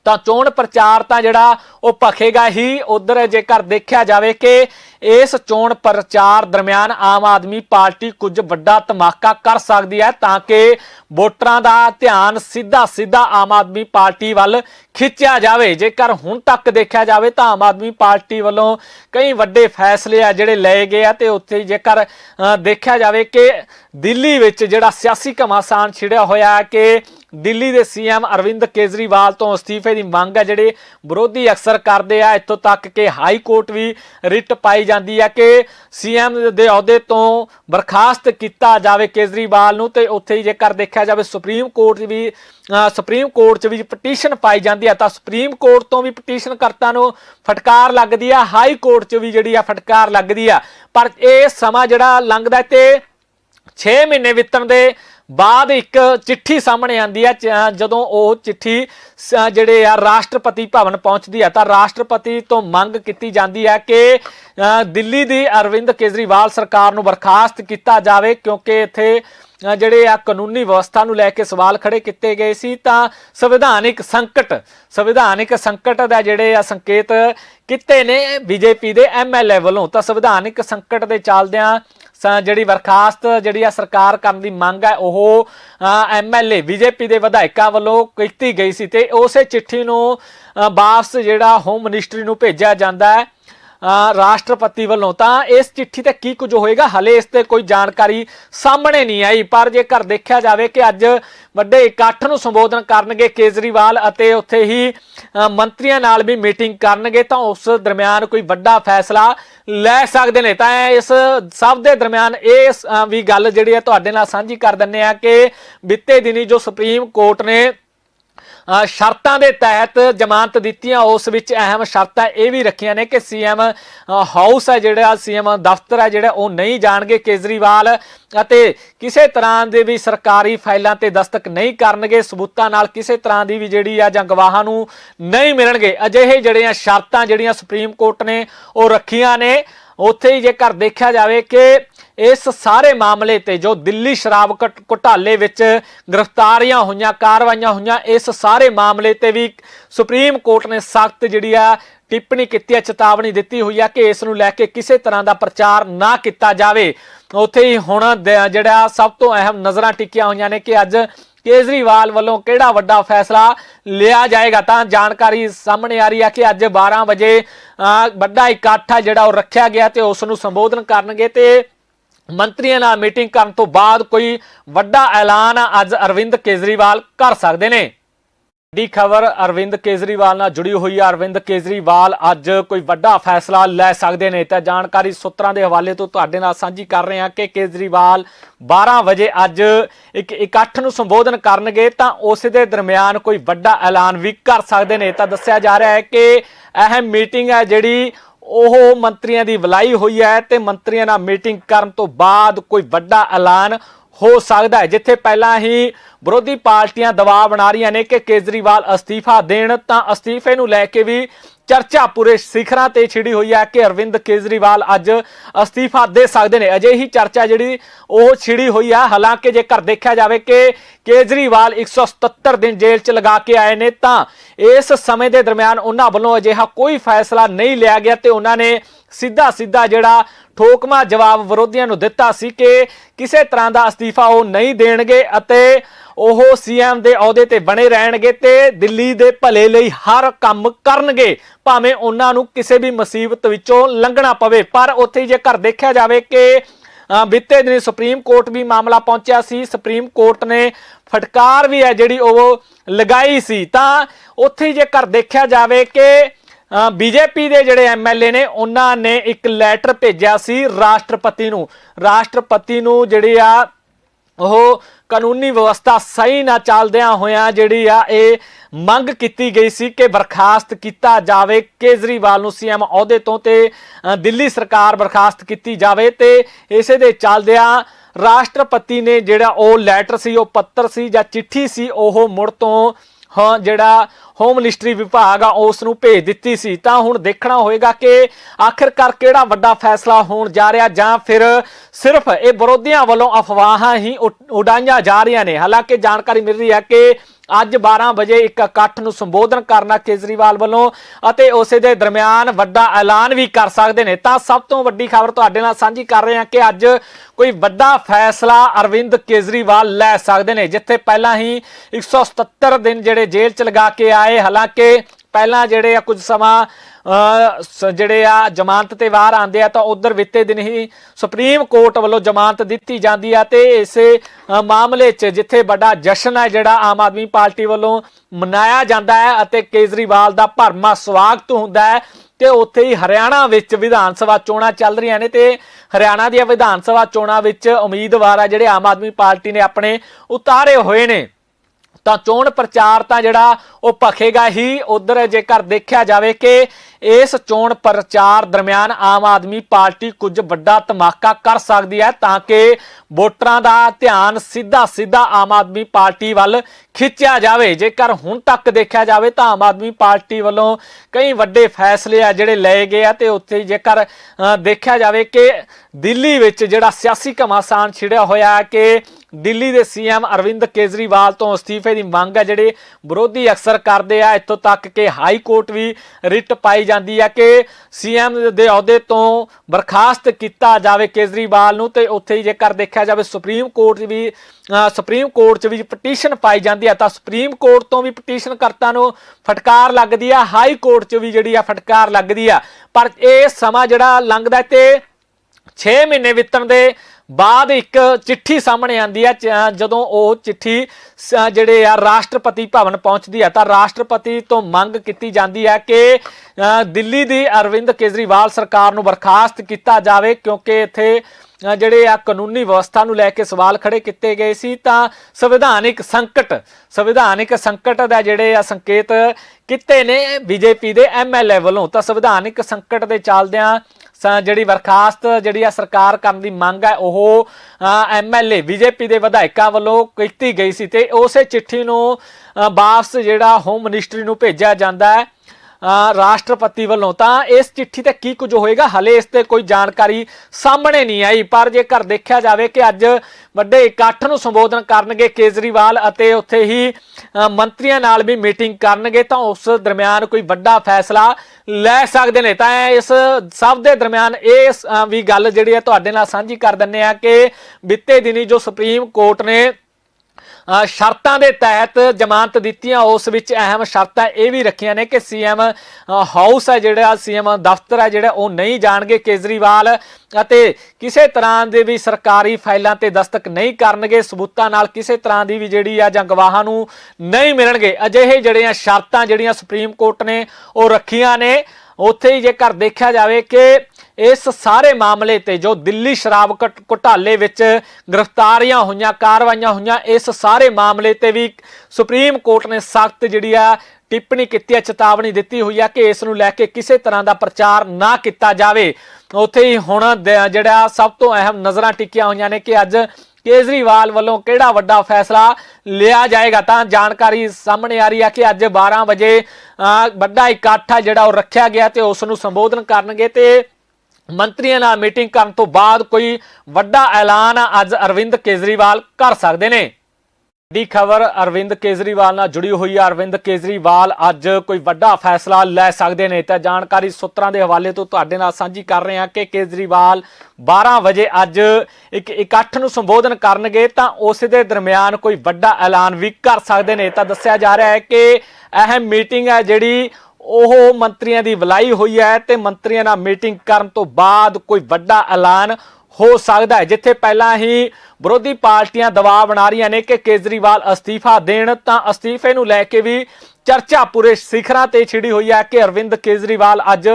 ਤਾਂ ਚੋਣ ਪ੍ਰਚਾਰ ਤਾਂ ਜਿਹੜਾ ਉਹ ਭਖੇਗਾ ਹੀ। ਉਧਰ ਜੇਕਰ ਦੇਖਿਆ ਜਾਵੇ ਕਿ ਇਸ ਚੋਣ ਪ੍ਰਚਾਰ ਦਰਮਿਆਨ ਆਮ ਆਦਮੀ ਪਾਰਟੀ ਕੁਝ ਵੱਡਾ ਧਮਾਕਾ ਕਰ ਸਕਦੀ ਹੈ ਤਾਂ ਕਿ ਵੋਟਰਾਂ ਦਾ ਧਿਆਨ ਸਿੱਧਾ ਸਿੱਧਾ ਆਮ ਆਦਮੀ ਪਾਰਟੀ ਵੱਲ ਖਿੱਚਿਆ ਜਾਵੇ। ਜੇਕਰ ਹੁਣ ਤੱਕ ਦੇਖਿਆ ਜਾਵੇ ਤਾਂ ਆਮ ਆਦਮੀ ਪਾਰਟੀ ਵੱਲੋਂ ਕਈ ਵੱਡੇ ਫੈਸਲੇ ਆ ਜਿਹੜੇ ਲਏ ਗਏ ਆ ਤੇ ਉੱਥੇ ਜੇਕਰ ਦੇਖਿਆ ਜਾਵੇ ਕਿ ਦਿੱਲੀ ਵਿੱਚ ਜਿਹੜਾ ਸਿਆਸੀ ਘਮਾਸਾਨ ਛਿੜਿਆ ਹੋਇਆ ਹੈ ਕਿ ਦਿੱਲੀ ਦੇ ਸੀਐਮ ਅਰਵਿੰਦ ਕੇਜਰੀਵਾਲ ਤੋਂ ਅਸਤੀਫੇ ਦੀ ਮੰਗ ਹੈ। ਜਿਹੜੇ ਵਿਰੋਧੀ ਅਕਸਰ ਕਰਦੇ ਆ ਇੱਥੋਂ ਤੱਕ ਕਿ ਹਾਈ ਕੋਰਟ ਵੀ ਰਿਟ ਪਾਈ ਜਾਂਦੀ ਹੈ ਕਿ ਸੀਐਮ ਦੇ ਅਹੁਦੇ ਤੋਂ ਬਰਖਾਸਤ ਕੀਤਾ ਜਾਵੇ ਕੇਜਰੀਵਾਲ ਨੂੰ ਤੇ ਉੱਥੇ ਹੀ ਜੇਕਰ ਦੇਖਿਆ ਜਾਵੇ ਸੁਪਰੀਮ ਕੋਰਟ ਵੀ ਅ, ਸੁਪਰੀਮ ਕੋਰਟ 'ਚ ਵੀ ਪਟੀਸ਼ਨ ਪਾਈ ਜਾਂਦੀ ਹੈ। ਤਾਂ ਸੁਪਰੀਮ ਕੋਰਟ ਤੋਂ ਵੀ ਪਟੀਸ਼ਨ ਕਰਤਾ ਨੂੰ ਫਟਕਾਰ ਲੱਗਦੀ ਆ ਹਾਈ ਕੋਰਟ 'ਚ ਵੀ ਜਿਹੜੀ ਆ ਫਟਕਾਰ ਲੱਗਦੀ ਆ। ਪਰ ਇਹ ਸਮਾਂ ਜਿਹੜਾ ਲੰਘਦਾ ਤੇ 6 ਮਹੀਨੇ ਬੀਤਣ ਦੇ ਬਾਅਦ ਇੱਕ ਚਿੱਠੀ ਸਾਹਮਣੇ ਆਂਦੀ ਹੈ ਜਦੋਂ ਉਹ ਚਿੱਠੀ ਜਿਹੜੇ ਆ ਰਾਸ਼ਟਰਪਤੀ ਭਵਨ ਪਹੁੰਚਦੀ ਹੈ ਤਾਂ ਰਾਸ਼ਟਰਪਤੀ ਤੋਂ ਮੰਗ ਕੀਤੀ ਜਾਂਦੀ ਹੈ ਕਿ ਦਿੱਲੀ ਦੀ ਅਰਵਿੰਦ ਕੇਜਰੀਵਾਲ ਸਰਕਾਰ ਨੂੰ ਬਰਖਾਸਤ ਕੀਤਾ ਜਾਵੇ, ਕਿਉਂਕਿ ਇੱਥੇ ਜਿਹੜੇ ਆ ਕਾਨੂੰਨੀ ਵਿਵਸਥਾ ਨੂੰ ਲੈ ਕੇ ਸਵਾਲ ਖੜੇ ਕੀਤੇ ਗਏ ਸੀ, ਤਾਂ ਸੰਵਿਧਾਨਿਕ ਸੰਕਟ ਸੰਵਿਧਾਨਿਕ ਸੰਕਟ ਦਾ ਜਿਹੜੇ ਆ ਸੰਕੇਤ ਕੀਤੇ ਨੇ ਬੀਜੇਪੀ ਦੇ ਐਮਐਲਏ ਵੱਲੋਂ, ਤਾਂ ਸੰਵਿਧਾਨਿਕ ਸੰਕਟ ਦੇ ਚੱਲਦਿਆਂ ਜਿਹੜੀ ਵਰਖਾਸਤ ਜਿਹੜੀ ਆ ਸਰਕਾਰ ਕਰਨ ਦੀ ਮੰਗ ਹੈ ਉਹ ਐਮਐਲਏ ਬੀਜੇਪੀ ਦੇ ਵਿਧਾਇਕਾਂ ਵੱਲੋਂ ਕੀਤੀ ਗਈ ਸੀ ਤੇ ਉਸੇ ਚਿੱਠੀ ਨੂੰ ਵਾਪਸ ਜਿਹੜਾ ਹੋਮ ਮਿਨਿਸਟਰੀ ਨੂੰ ਭੇਜਿਆ ਜਾਂਦਾ ਹੈ। ਰਾਸ਼ਟਰਪਤੀ ਵੱਲੋਂ। ਤਾਂ ਇਸ ਚਿੱਠੀ ਤੇ ਕੀ ਕੁਝ ਹੋਏਗਾ? ਹਲੇ ਇਸ ਤੇ ਕੋਈ ਜਾਣਕਾਰੀ ਸਾਹਮਣੇ ਨਹੀਂ ਆਈ। ਪਰ ਜੇਕਰ ਦੇਖਿਆ ਜਾਵੇ ਕਿ ਅੱਜ ਵੱਡੇ ਇਕੱਠ ਨੂੰ ਸੰਬੋਧਨ ਕਰਨਗੇ ਕੇਜਰੀਵਾਲ ਅਤੇ ਉੱਥੇ ਹੀ ਮੰਤਰੀਆਂ ਨਾਲ ਵੀ ਮੀਟਿੰਗ ਕਰਨਗੇ, ਤਾਂ ਉਸ ਦਰਮਿਆਨ ਕੋਈ ਵੱਡਾ ਫੈਸਲਾ ਲੈ ਸਕਦੇ ਨੇ। ਤਾਂ ਇਸ ਸਭ ਦੇ ਦਰਮਿਆਨ ਇਹ ਵੀ ਗੱਲ ਜਿਹੜੀ ਹੈ ਤੁਹਾਡੇ ਨਾਲ ਸਾਂਝੀ ਕਰ ਦਿੰਨੇ ਆ ਕਿ ਬੀਤੇ ਦਿਨੀ ਜੋ ਸੁਪਰੀਮ ਕੋਰਟ ਨੇ ਸ਼ਰਤਾਂ ਦੇ ਤਹਿਤ ਜ਼ਮਾਨਤ ਦਿੱਤੀਆਂ, ਉਸ ਵਿੱਚ ਅਹਿਮ ਸ਼ਰਤਾਂ ਇਹ ਵੀ ਰੱਖੀਆਂ ਨੇ ਕਿ ਸੀਐਮ ਹਾਊਸ ਹੈ ਜਿਹੜਾ, ਸੀਐਮ ਦਫ਼ਤਰ ਹੈ ਜਿਹੜਾ, ਉਹ ਨਹੀਂ ਜਾਣਗੇ ਕੇਜਰੀਵਾਲ ਅਤੇ ਕਿਸੇ ਤਰ੍ਹਾਂ ਦੇ ਵੀ ਸਰਕਾਰੀ ਫਾਈਲਾਂ ਤੇ ਦਸਤਕ ਨਹੀਂ ਕਰਨਗੇ, ਸਬੂਤਾਂ ਨਾਲ ਕਿਸੇ ਤਰ੍ਹਾਂ ਦੀ ਵੀ ਜਿਹੜੀ ਆ ਜਾਂ ਗਵਾਹਾਂ ਨੂੰ ਨਹੀਂ ਮਿਲਣਗੇ। ਅਜਿਹੇ ਜਿਹੜੀਆਂ ਸ਼ਰਤਾਂ ਜਿਹੜੀਆਂ ਸੁਪਰੀਮ ਕੋਰਟ ਨੇ ਉਹ ਰੱਖੀਆਂ ਨੇ, ਉੱਥੇ ਹੀ ਜੇਕਰ ਦੇਖਿਆ ਜਾਵੇ ਕਿ ਇਸ ਸਾਰੇ ਮਾਮਲੇ ਤੇ ਜੋ ਦਿੱਲੀ ਸ਼ਰਾਬ ਘਟ- ਘੁਟਾਲੇ ਵਿੱਚ ਗ੍ਰਿਫਤਾਰੀਆਂ ਹੋਈਆਂ ਕਾਰਵਾਈਆਂ ਹੋਈਆਂ ਇਸ ਸਾਰੇ ਮਾਮਲੇ ਤੇ ਵੀ ਸੁਪਰੀਮ ਕੋਰਟ ਨੇ ਸਖਤ ਜਿਹੜੀ ਆ ਟਿੱਪਣੀ ਕੀਤੀ ਹੈ ਚੇਤਾਵਨੀ ਦਿੱਤੀ ਹੋਈ ਹੈ ਕਿ ਇਸ ਨੂੰ ਲੈ ਕੇ ਕਿਸੇ ਤਰ੍ਹਾਂ ਦਾ ਪ੍ਰਚਾਰ ਨਾ ਕੀਤਾ ਜਾਵੇ। ਉੱਥੇ ਹੀ ਹੁਣ ਜਿਹੜਾ ਸਭ ਤੋਂ ਅਹਿਮ ਨਜ਼ਰਾਂ ਟਿਕੀਆਂ ਹੋਈਆਂ ਨੇ ਕਿ ਅੱਜ ਕੇਜਰੀਵਾਲ ਵੱਲੋਂ ਕਿਹੜਾ ਵੱਡਾ ਫੈਸਲਾ ਲਿਆ ਜਾਏਗਾ? ਤਾਂ ਜਾਣਕਾਰੀ ਸਾਹਮਣੇ ਆ ਰਹੀ ਹੈ ਕਿ ਅੱਜ 12 ਵਜੇ ਅ, ਵੱਡਾ ਇਕੱਠ ਆ ਜਿਹੜਾ ਉਹ ਰੱਖਿਆ ਗਿਆ ਤੇ ਉਸ ਨੂੰ ਸੰਬੋਧਨ ਕਰਨਗੇ ਤੇ ਮੰਤਰੀਆਂ ਨਾਲ ਮੀਟਿੰਗ ਕਰਨ ਤੋਂ ਬਾਅਦ ਕੋਈ ਵੱਡਾ ਐਲਾਨ ਅੱਜ ਅਰਵਿੰਦ ਕੇਜਰੀਵਾਲ ਕਰ ਸਕਦੇ ਨੇ। ਦੀ ਖਬਰ ਅਰਵਿੰਦ ਕੇਜਰੀਵਾਲ ਨਾਲ ਜੁੜੀ ਹੋਈ ਹੈ ਅਰਵਿੰਦ ਕੇਜਰੀਵਾਲ ਅੱਜ ਕੋਈ ਵੱਡਾ ਫੈਸਲਾ ਲੈ ਸਕਦੇ ਨੇ। ਤਾਂ ਜਾਣਕਾਰੀ ਸੂਤਰਾਂ ਦੇ ਹਵਾਲੇ ਤੋਂ ਤੁਹਾਡੇ ਨਾਲ ਸਾਂਝੀ ਕਰ ਰਹੇ ਹਾਂ ਕਿ ਕੇਜਰੀਵਾਲ 12 ਵਜੇ ਅੱਜ ਇੱਕ ਇਕੱਠ ਨੂੰ ਸੰਬੋਧਨ ਕਰਨਗੇ। ਤਾਂ ਉਸ ਦੇ ਦਰਮਿਆਨ ਕੋਈ ਵੱਡਾ ਐਲਾਨ ਵੀ ਕਰ ਸਕਦੇ ਨੇ। ਤਾਂ ਦੱਸਿਆ ਜਾ ਰਿਹਾ ਹੈ ਕਿ ਅਹਿਮ ਮੀਟਿੰਗ ਹੈ ਜਿਹੜੀ ਉਹ ਮੰਤਰੀਆਂ ਦੀ ਬੁਲਾਈ ਹੋਈ ਹੈ ਤੇ ਮੰਤਰੀਆਂ ਨਾਲ ਮੀਟਿੰਗ ਕਰਨ ਤੋਂ ਬਾਅਦ ਕੋਈ ਵੱਡਾ ਐਲਾਨ ਹੋ ਸਕਦਾ ਹੈ। ਜਿੱਥੇ ਪਹਿਲਾਂ ਹੀ ਵਿਰੋਧੀ ਪਾਰਟੀਆਂ ਦਬਾਅ ਬਣਾ ਰਹੀਆਂ ਨੇ ਕਿ ਕੇਜਰੀਵਾਲ ਅਸਤੀਫਾ ਦੇਣ, ਤਾਂ ਅਸਤੀਫੇ ਨੂੰ ਲੈ ਕੇ ਵੀ ਚਰਚਾ ਪੂਰੇ ਸਿਖਰਾਂ ਤੇ ਛਿੜੀ ਹੋਈ ਹੈ ਕਿ ਅਰਵਿੰਦ ਕੇਜਰੀਵਾਲ ਅੱਜ ਅਸਤੀਫਾ ਦੇ ਸਕਦੇ ਨੇ। ਅਜੇ ਹੀ ਚਰਚਾ ਜਿਹੜੀ ਉਹ ਛਿੜੀ ਹੋਈ ਹੈ। ਹਾਲਾਂਕਿ ਜੇਕਰ ਦੇਖਿਆ ਜਾਵੇ ਕਿ ਕੇਜਰੀਵਾਲ 177 ਦਿਨ ਜੇਲ੍ਹ 'ਚ ਲਗਾ ਕੇ ਆਏ ਨੇ, ਤਾਂ ਇਸ ਸਮੇਂ ਦੇ ਦਰਮਿਆਨ ਉਹਨਾਂ ਵੱਲੋਂ ਅਜਿਹਾ ਕੋਈ ਫੈਸਲਾ ਨਹੀਂ ਲਿਆ ਗਿਆ ਤੇ ਉਹਨਾਂ ਨੇ ਸਿੱਧਾ ਸਿੱਧਾ ਜਿਹੜਾ ਠੋਕਮਾ ਜਵਾਬ ਵਿਰੋਧੀਆਂ ਨੂੰ ਦਿੱਤਾ ਸੀ ਕਿ ਕਿਸੇ ਤਰ੍ਹਾਂ ਦਾ ਅਸਤੀਫਾ ਉਹ ਨਹੀਂ ਦੇਣਗੇ ਅਤੇ ਉਹ ਸੀਐਮ ਦੇ ਅਹੁਦੇ ਤੇ ਬਣੇ ਰਹਿਣਗੇ ਤੇ ਦਿੱਲੀ ਦੇ ਭਲੇ ਲਈ ਹਰ ਕੰਮ ਕਰਨਗੇ। ਭਾਵੇਂ ਉਹਨਾਂ ਨੂੰ ਕਿਸੇ ਵੀ ਮੁਸੀਬਤ ਵਿੱਚੋਂ ਲੰਘਣਾ ਪਵੇ ਪਰ ਉੱਥੇ ਜੇ ਘਰ ਦੇਖਿਆ ਜਾਵੇ ਕਿ ਅ, ਬੀਤੇ ਦਿਨ ਸੁਪਰੀਮ ਕੋਰਟ ਵੀ ਮਾਮਲਾ ਪਹੁੰਚਿਆ ਸੀ। ਸੁਪਰੀਮ ਕੋਰਟ ਨੇ ਫਟਕਾਰ ਵੀ ਹੈ ਜਿਹੜੀ ਉਹ ਲਗਾਈ ਸੀ। ਤਾਂ ਉੱਥੇ ਹੀ ਜੇਕਰ ਦੇਖਿਆ ਜਾਵੇ ਕਿ ਬੀਜੇਪੀ ਦੇ ਜਿਹੜੇ ਐਮਐਲਏ ਨੇ ਉਹਨਾਂ ਨੇ ਇੱਕ ਲੈਟਰ ਭੇਜਿਆ ਸੀ ਰਾਸ਼ਟਰਪਤੀ ਨੂੰ। ਰਾਸ਼ਟਰਪਤੀ ਨੂੰ ਜਿਹੜੀ ਆ ਉਹ ਕਾਨੂੰਨੀ ਵਿਵਸਥਾ ਸਹੀ ਨਾ ਚੱਲਦਿਆਂ ਹੋਇਆਂ ਜਿਹੜੀ ਆ ਇਹ ਮੰਗ ਕੀਤੀ ਗਈ ਸੀ ਕਿ ਬਰਖਾਸਤ ਕੀਤਾ ਜਾਵੇ, ਕੇਜਰੀਵਾਲ ਨੂੰ ਸੀਐਮ ਅਹੁਦੇ ਤੋਂ ਤੇ ਦਿੱਲੀ ਸਰਕਾਰ ਬਰਖਾਸਤ ਕੀਤੀ ਜਾਵੇ ਤੇ ਇਸੇ ਦੇ ਚੱਲਦਿਆਂ ਰਾਸ਼ਟਰਪਤੀ ਨੇ ਜਿਹੜਾ ਉਹ ਲੈਟਰ ਸੀ, ਉਹ ਪੱਤਰ ਸੀ ਜਾਂ ਚਿੱਠੀ ਸੀ, ਉਹ ਮੁੜ ਤੋਂ ਹਾਂ, ਜਿਹੜਾ ਹੋਮ ਮਿਨਿਸਟਰੀ ਵਿਭਾਗ ਆ ਉਸ ਨੂੰ ਭੇਜ ਦਿੱਤੀ ਸੀ। ਤਾਂ ਹੁਣ ਦੇਖਣਾ ਹੋਏਗਾ ਕਿ ਆਖਿਰਕਾਰ ਕਿਹੜਾ ਵੱਡਾ ਫੈਸਲਾ ਹੋਣ ਜਾ ਰਿਹਾ, ਜਾਂ ਫਿਰ ਸਿਰਫ ਇਹ ਵਿਰੋਧੀਆਂ ਵੱਲੋਂ ਅਫਵਾਹਾਂ ਹੀ ਉਡਾਈਆਂ ਜਾ ਰਹੀਆਂ ਨੇ। ਹਾਲਾਂਕਿ ਜਾਣਕਾਰੀ ਮਿਲ ਰਹੀ ਹੈ ਕਿ ਅੱਜ 12 ਵਜੇ ਇੱਕ ਇਕੱਠ ਨੂੰ ਸੰਬੋਧਨ ਕਰਨਾ ਕੇਜਰੀਵਾਲ ਵੱਲੋਂ ਅਤੇ ਉਸੇ ਦੇ ਦਰਮਿਆਨ ਵੱਡਾ ਐਲਾਨ ਵੀ ਕਰ ਸਕਦੇ ਨੇ। ਤਾਂ ਸਭ ਤੋਂ ਵੱਡੀ ਖਬਰ ਤੁਹਾਡੇ ਨਾਲ ਸਾਂਝੀ ਕਰ ਰਹੇ ਹਾਂ ਕਿ ਅੱਜ ਕੋਈ ਵੱਡਾ ਫੈਸਲਾ ਅਰਵਿੰਦ ਕੇਜਰੀਵਾਲ ਲੈ ਸਕਦੇ ਨੇ, ਜਿੱਥੇ ਪਹਿਲਾਂ ਹੀ 177 ਦਿਨ ਜਿਹੜੇ ਜੇਲ੍ਹ ਚ ਲਗਾ ਕੇ ਆਏ। ਹਾਲਾਂਕਿ ਪਹਿਲਾਂ ਜਿਹੜੇ ਆ ਕੁਝ ਸਮਾਂ ਅਹ, ਸ- ਜਿਹੜੇ ਆ ਜ਼ਮਾਨਤ ਤੇ ਬਾਹਰ ਆਂਦੇ ਆ ਤਾਂ ਉਧਰ ਵਿੱਤੇ ਦਿਨ ਹੀ ਸੁਪਰੀਮ ਕੋਰਟ ਵੱਲੋਂ ਜ਼ਮਾਨਤ ਦਿੱਤੀ ਜਾਂਦੀ ਆ ਤੇ ਇਸੇ ਅਹ, ਮਾਮਲੇ 'ਚ ਜਿੱਥੇ ਵੱਡਾ ਜਸ਼ਨ ਹੈ ਜਿਹੜਾ ਆਮ ਆਦਮੀ ਪਾਰਟੀ ਵੱਲੋਂ ਮਨਾਇਆ ਜਾਂਦਾ ਹੈ ਅਤੇ ਕੇਜਰੀਵਾਲ ਦਾ ਭਰਮਾ ਸਵਾਗਤ ਹੁੰਦਾ ਹੈ ਤੇ ਉੱਥੇ ਹੀ ਹਰਿਆਣਾ ਵਿੱਚ ਵਿਧਾਨ ਸਭਾ ਚੋਣਾਂ ਚੱਲ ਰਹੀਆਂ ਨੇ ਤੇ ਹਰਿਆਣਾ ਦੀਆਂ ਵਿਧਾਨ ਸਭਾ ਚੋਣਾਂ ਵਿੱਚ ਉਮੀਦਵਾਰ ਆ ਜਿਹੜੇ ਆਮ ਆਦਮੀ ਪਾਰਟੀ ਨੇ ਆਪਣੇ ਉਤਾਰੇ ਹੋਏ ਨੇ। ਤਾਂ ਚੋਣ ਪ੍ਰਚਾਰ ਤਾਂ ਜਿਹੜਾ ਉਹ ਭਖੇਗਾ ਹੀ। ਉਧਰ ਜੇਕਰ ਦੇਖਿਆ ਜਾਵੇ ਕਿ ਇਸ ਚੋਣ ਪ੍ਰਚਾਰ ਦਰਮਿਆਨ ਆਮ ਆਦਮੀ ਪਾਰਟੀ ਕੁਝ ਵੱਡਾ ਧਮਾਕਾ ਕਰ ਸਕਦੀ ਹੈ ਤਾਂ ਕਿ ਵੋਟਰਾਂ ਦਾ ਧਿਆਨ ਸਿੱਧਾ ਸਿੱਧਾ ਆਮ ਆਦਮੀ ਪਾਰਟੀ ਵੱਲ ਖਿੱਚਿਆ ਜਾਵੇ। ਜੇਕਰ ਹੁਣ ਤੱਕ ਦੇਖਿਆ ਜਾਵੇ ਤਾਂ ਆਮ ਆਦਮੀ ਪਾਰਟੀ ਵੱਲੋਂ ਕਈ ਵੱਡੇ ਫੈਸਲੇ ਆ ਜਿਹੜੇ ਲਏ ਗਏ ਆ ਤੇ ਉੱਥੇ ਜੇਕਰ ਦੇਖਿਆ ਜਾਵੇ ਕਿ ਦਿੱਲੀ ਵਿੱਚ ਜਿਹੜਾ ਸਿਆਸੀ ਘਮਾਸਾਨ ਛਿੜਿਆ ਹੋਇਆ ਹੈ ਕਿ ਦਿੱਲੀ ਦੇ ਸੀਐਮ ਅਰਵਿੰਦ ਕੇਜਰੀਵਾਲ ਤੋਂ ਅਸਤੀਫੇ ਦੀ ਮੰਗ ਹੈ। ਜਿਹੜੇ ਵਿਰੋਧੀ ਅਕਸਰ ਕਰਦੇ ਆ ਇੱਥੋਂ ਤੱਕ ਕਿ ਹਾਈ ਕੋਰਟ ਵੀ ਰਿਟ ਪਾਈ ਜਾਂਦੀ ਹੈ ਕਿ ਸੀਐਮ ਦੇ ਅਹੁਦੇ ਤੋਂ ਬਰਖਾਸਤ ਕੀਤਾ ਜਾਵੇ ਕੇਜਰੀਵਾਲ ਨੂੰ ਤੇ ਉੱਥੇ ਹੀ ਜੇਕਰ ਦੇਖਿਆ ਜਾਵੇ ਸੁਪਰੀਮ ਕੋਰਟ ਵੀ ਅ, ਸੁਪਰੀਮ ਕੋਰਟ 'ਚ ਵੀ ਪਟੀਸ਼ਨ ਪਾਈ ਜਾਂਦੀ ਹੈ। ਤਾਂ ਸੁਪਰੀਮ ਕੋਰਟ ਤੋਂ ਵੀ ਪਟੀਸ਼ਨ ਕਰਤਾ ਨੂੰ ਫਟਕਾਰ ਲੱਗਦੀ ਆ ਹਾਈ ਕੋਰਟ 'ਚ ਵੀ ਜਿਹੜੀ ਆ ਫਟਕਾਰ ਲੱਗਦੀ ਆ। ਪਰ ਇਹ ਸਮਾਂ ਜਿਹੜਾ ਲੰਘਦਾ ਤੇ 6 ਮਹੀਨੇ ਬੀਤਣ ਦੇ ਬਾਅਦ ਇੱਕ ਚਿੱਠੀ ਸਾਹਮਣੇ ਆਂਦੀ ਹੈ ਜਦੋਂ ਉਹ ਚਿੱਠੀ ਜਿਹੜੇ ਆ ਰਾਸ਼ਟਰਪਤੀ ਭਵਨ ਪਹੁੰਚਦੀ ਹੈ ਤਾਂ ਰਾਸ਼ਟਰਪਤੀ ਤੋਂ ਮੰਗ ਕੀਤੀ ਜਾਂਦੀ ਹੈ ਕਿ ਦਿੱਲੀ ਦੀ ਅਰਵਿੰਦ ਕੇਜਰੀਵਾਲ ਸਰਕਾਰ ਨੂੰ ਬਰਖਾਸਤ ਕੀਤਾ ਜਾਵੇ, ਕਿਉਂਕਿ ਇੱਥੇ ਜਿਹੜੇ ਆ ਕਾਨੂੰਨੀ ਵਿਵਸਥਾ ਨੂੰ ਲੈ ਕੇ ਸਵਾਲ ਖੜੇ ਕੀਤੇ ਗਏ ਸੀ, ਤਾਂ ਸੰਵਿਧਾਨਿਕ ਸੰਕਟ ਸੰਵਿਧਾਨਿਕ ਸੰਕਟ ਦਾ ਜਿਹੜੇ ਆ ਸੰਕੇਤ ਕੀਤੇ ਨੇ ਬੀਜੇਪੀ ਦੇ ਐਮਐਲਏ ਵੱਲੋਂ, ਤਾਂ ਸੰਵਿਧਾਨਿਕ ਸੰਕਟ ਦੇ ਚੱਲਦਿਆਂ ਜਿਹੜੀ ਵਰਖਾਸਤ ਜਿਹੜੀ ਆ ਸਰਕਾਰ ਕਰਨ ਦੀ ਮੰਗ ਹੈ ਉਹ ਐਮਐਲਏ ਬੀਜੇਪੀ ਦੇ ਵਿਧਾਇਕਾਂ ਵੱਲੋਂ ਕੀਤੀ ਗਈ ਸੀ ਤੇ ਉਸੇ ਚਿੱਠੀ ਨੂੰ ਵਾਪਸ ਜਿਹੜਾ ਹੋਮ ਮਿਨਿਸਟਰੀ ਨੂੰ ਭੇਜਿਆ ਜਾਂਦਾ ਹੈ। ਰਾਸ਼ਟਰਪਤੀ ਵੱਲੋਂ, ਤਾਂ ਇਸ ਚਿੱਠੀ ਤੇ ਕੀ ਕੁਝ ਹੋਏਗਾ? ਹਲੇ ਇਸ ਤੇ ਕੋਈ ਜਾਣਕਾਰੀ ਸਾਹਮਣੇ ਨਹੀਂ ਆਈ, ਪਰ ਜੇਕਰ ਦੇਖਿਆ ਜਾਵੇ ਕਿ ਅੱਜ ਵੱਡੇ ਇਕੱਠ ਨੂੰ ਸੰਬੋਧਨ ਕਰਨਗੇ ਕੇਜਰੀਵਾਲ ਅਤੇ ਉੱਥੇ ਹੀ ਮੰਤਰੀਆਂ ਨਾਲ ਵੀ ਮੀਟਿੰਗ ਕਰਨਗੇ, ਤਾਂ ਉਸ ਦਰਮਿਆਨ ਕੋਈ ਵੱਡਾ ਫੈਸਲਾ ਲੈ ਸਕਦੇ ਨੇ। ਤਾਂ ਇਸ ਸਭ ਦੇ ਦਰਮਿਆਨ ਇਹ ਵੀ ਗੱਲ ਜਿਹੜੀ ਹੈ ਤੁਹਾਡੇ ਨਾਲ ਸਾਂਝੀ ਕਰ ਦਿੰਨੇ ਆ ਕਿ ਬੀਤੇ ਦਿਨੀ ਜੋ ਸੁਪਰੀਮ ਕੋਰਟ ਨੇ ਸ਼ਰਤਾਂ ਦੇ ਤਹਿਤ ਜ਼ਮਾਨਤ ਦਿੱਤੀਆਂ, ਉਸ ਵਿੱਚ ਅਹਿਮ ਸ਼ਰਤਾਂ ਇਹ ਵੀ ਰੱਖੀਆਂ ਨੇ ਕਿ ਸੀਐਮ ਹਾਊਸ ਹੈ ਜਿਹੜਾ, ਸੀਐਮ ਦਫ਼ਤਰ ਹੈ ਜਿਹੜਾ, ਉਹ ਨਹੀਂ ਜਾਣਗੇ ਕੇਜਰੀਵਾਲ ਅਤੇ ਕਿਸੇ ਤਰ੍ਹਾਂ ਦੇ ਵੀ ਸਰਕਾਰੀ ਫਾਈਲਾਂ ਤੇ ਦਸਤਕ ਨਹੀਂ ਕਰਨਗੇ, ਸਬੂਤਾਂ ਨਾਲ ਕਿਸੇ ਤਰ੍ਹਾਂ ਦੀ ਵੀ ਜਿਹੜੀ ਆ ਜਾਂ ਗਵਾਹਾਂ ਨੂੰ ਨਹੀਂ ਮਿਲਣਗੇ। ਅਜਿਹੇ ਜਿਹੜੀਆਂ ਸ਼ਰਤਾਂ ਜਿਹੜੀਆਂ ਸੁਪਰੀਮ ਕੋਰਟ ਨੇ ਉਹ ਰੱਖੀਆਂ ਨੇ, ਉੱਥੇ ਹੀ ਜੇਕਰ ਦੇਖਿਆ ਜਾਵੇ ਕਿ ਇਸ ਸਾਰੇ ਮਾਮਲੇ ਤੇ ਜੋ ਦਿੱਲੀ ਸ਼ਰਾਬ ਘਟ- ਘੁਟਾਲੇ ਵਿੱਚ ਗ੍ਰਿਫਤਾਰੀਆਂ ਹੋਈਆਂ ਕਾਰਵਾਈਆਂ ਹੋਈਆਂ ਇਸ ਸਾਰੇ ਮਾਮਲੇ ਤੇ ਵੀ ਸੁਪਰੀਮ ਕੋਰਟ ਨੇ ਸਖਤ ਜਿਹੜੀ ਆ ਟਿੱਪਣੀ ਕੀਤੀ ਹੈ ਚੇਤਾਵਨੀ ਦਿੱਤੀ ਹੋਈ ਹੈ ਕਿ ਇਸ ਨੂੰ ਲੈ ਕੇ ਕਿਸੇ ਤਰ੍ਹਾਂ ਦਾ ਪ੍ਰਚਾਰ ਨਾ ਕੀਤਾ ਜਾਵੇ। ਉੱਥੇ ਹੀ ਹੁਣ ਜਿਹੜਾ ਸਭ ਤੋਂ ਅਹਿਮ ਨਜ਼ਰਾਂ ਟਿਕੀਆਂ ਹੋਈਆਂ ਨੇ ਕਿ ਅੱਜ ਕੇਜਰੀਵਾਲ ਵੱਲੋਂ ਕਿਹੜਾ ਵੱਡਾ ਫੈਸਲਾ ਲਿਆ ਜਾਏਗਾ? ਤਾਂ ਜਾਣਕਾਰੀ ਸਾਹਮਣੇ ਆ ਰਹੀ ਹੈ ਕਿ ਅੱਜ 12 ਵਜੇ ਅ, ਵੱਡਾ ਇਕੱਠ ਆ ਜਿਹੜਾ ਉਹ ਰੱਖਿਆ ਗਿਆ ਤੇ ਉਸ ਨੂੰ ਸੰਬੋਧਨ ਕਰਨਗੇ ਤੇ ਮੰਤਰੀਆਂ ਨਾਲ ਮੀਟਿੰਗ ਕਰਨ ਤੋਂ ਬਾਅਦ ਕੋਈ ਵੱਡਾ ਐਲਾਨ ਅੱਜ ਅਰਵਿੰਦ ਕੇਜਰੀਵਾਲ ਕਰ ਸਕਦੇ ਨੇ। ਦੀ ਖਬਰ ਅਰਵਿੰਦ ਕੇਜਰੀਵਾਲ ਨਾਲ ਜੁੜੀ ਹੋਈ ਹੈ ਅਰਵਿੰਦ ਕੇਜਰੀਵਾਲ ਅੱਜ ਕੋਈ ਵੱਡਾ ਫੈਸਲਾ ਲੈ ਸਕਦੇ ਨੇ। ਤਾਂ ਜਾਣਕਾਰੀ ਸੂਤਰਾਂ ਦੇ ਹਵਾਲੇ ਤੋਂ ਤੁਹਾਡੇ ਨਾਲ ਸਾਂਝੀ ਕਰ ਰਹੇ ਹਾਂ ਕਿ ਕੇਜਰੀਵਾਲ 12 ਵਜੇ ਅੱਜ ਇੱਕ ਇਕੱਠ ਨੂੰ ਸੰਬੋਧਨ ਕਰਨਗੇ ਤਾਂ ਉਸ ਦੇ ਦਰਮਿਆਨ ਕੋਈ ਵੱਡਾ ਐਲਾਨ ਵੀ ਕਰ ਸਕਦੇ ਨੇ। ਤਾਂ ਦੱਸਿਆ ਜਾ ਰਿਹਾ ਹੈ ਕਿ ਅਹਿਮ ਮੀਟਿੰਗ ਹੈ ਜਿਹੜੀ ਉਹ ਮੰਤਰੀਆਂ ਦੀ ਬੁਲਾਈ ਹੋਈ ਹੈ ਤੇ ਮੰਤਰੀਆਂ ਨਾਲ ਮੀਟਿੰਗ ਕਰਨ ਤੋਂ ਬਾਅਦ ਕੋਈ ਵੱਡਾ ਐਲਾਨ ਹੋ ਸਕਦਾ ਹੈ। ਜਿੱਥੇ ਪਹਿਲਾਂ ਹੀ ਵਿਰੋਧੀ ਪਾਰਟੀਆਂ ਦਬਾਅ ਬਣਾ ਰਹੀਆਂ ਨੇ ਕਿ ਕੇਜਰੀਵਾਲ ਅਸਤੀਫਾ ਦੇਣ, ਤਾਂ ਅਸਤੀਫੇ ਨੂੰ ਲੈ ਕੇ ਵੀ ਚਰਚਾ ਪੂਰੇ ਸਿਖਰਾਂ ਤੇ ਛਿੜੀ ਹੋਈ ਹੈ ਕਿ ਅਰਵਿੰਦ ਕੇਜਰੀਵਾਲ ਅੱਜ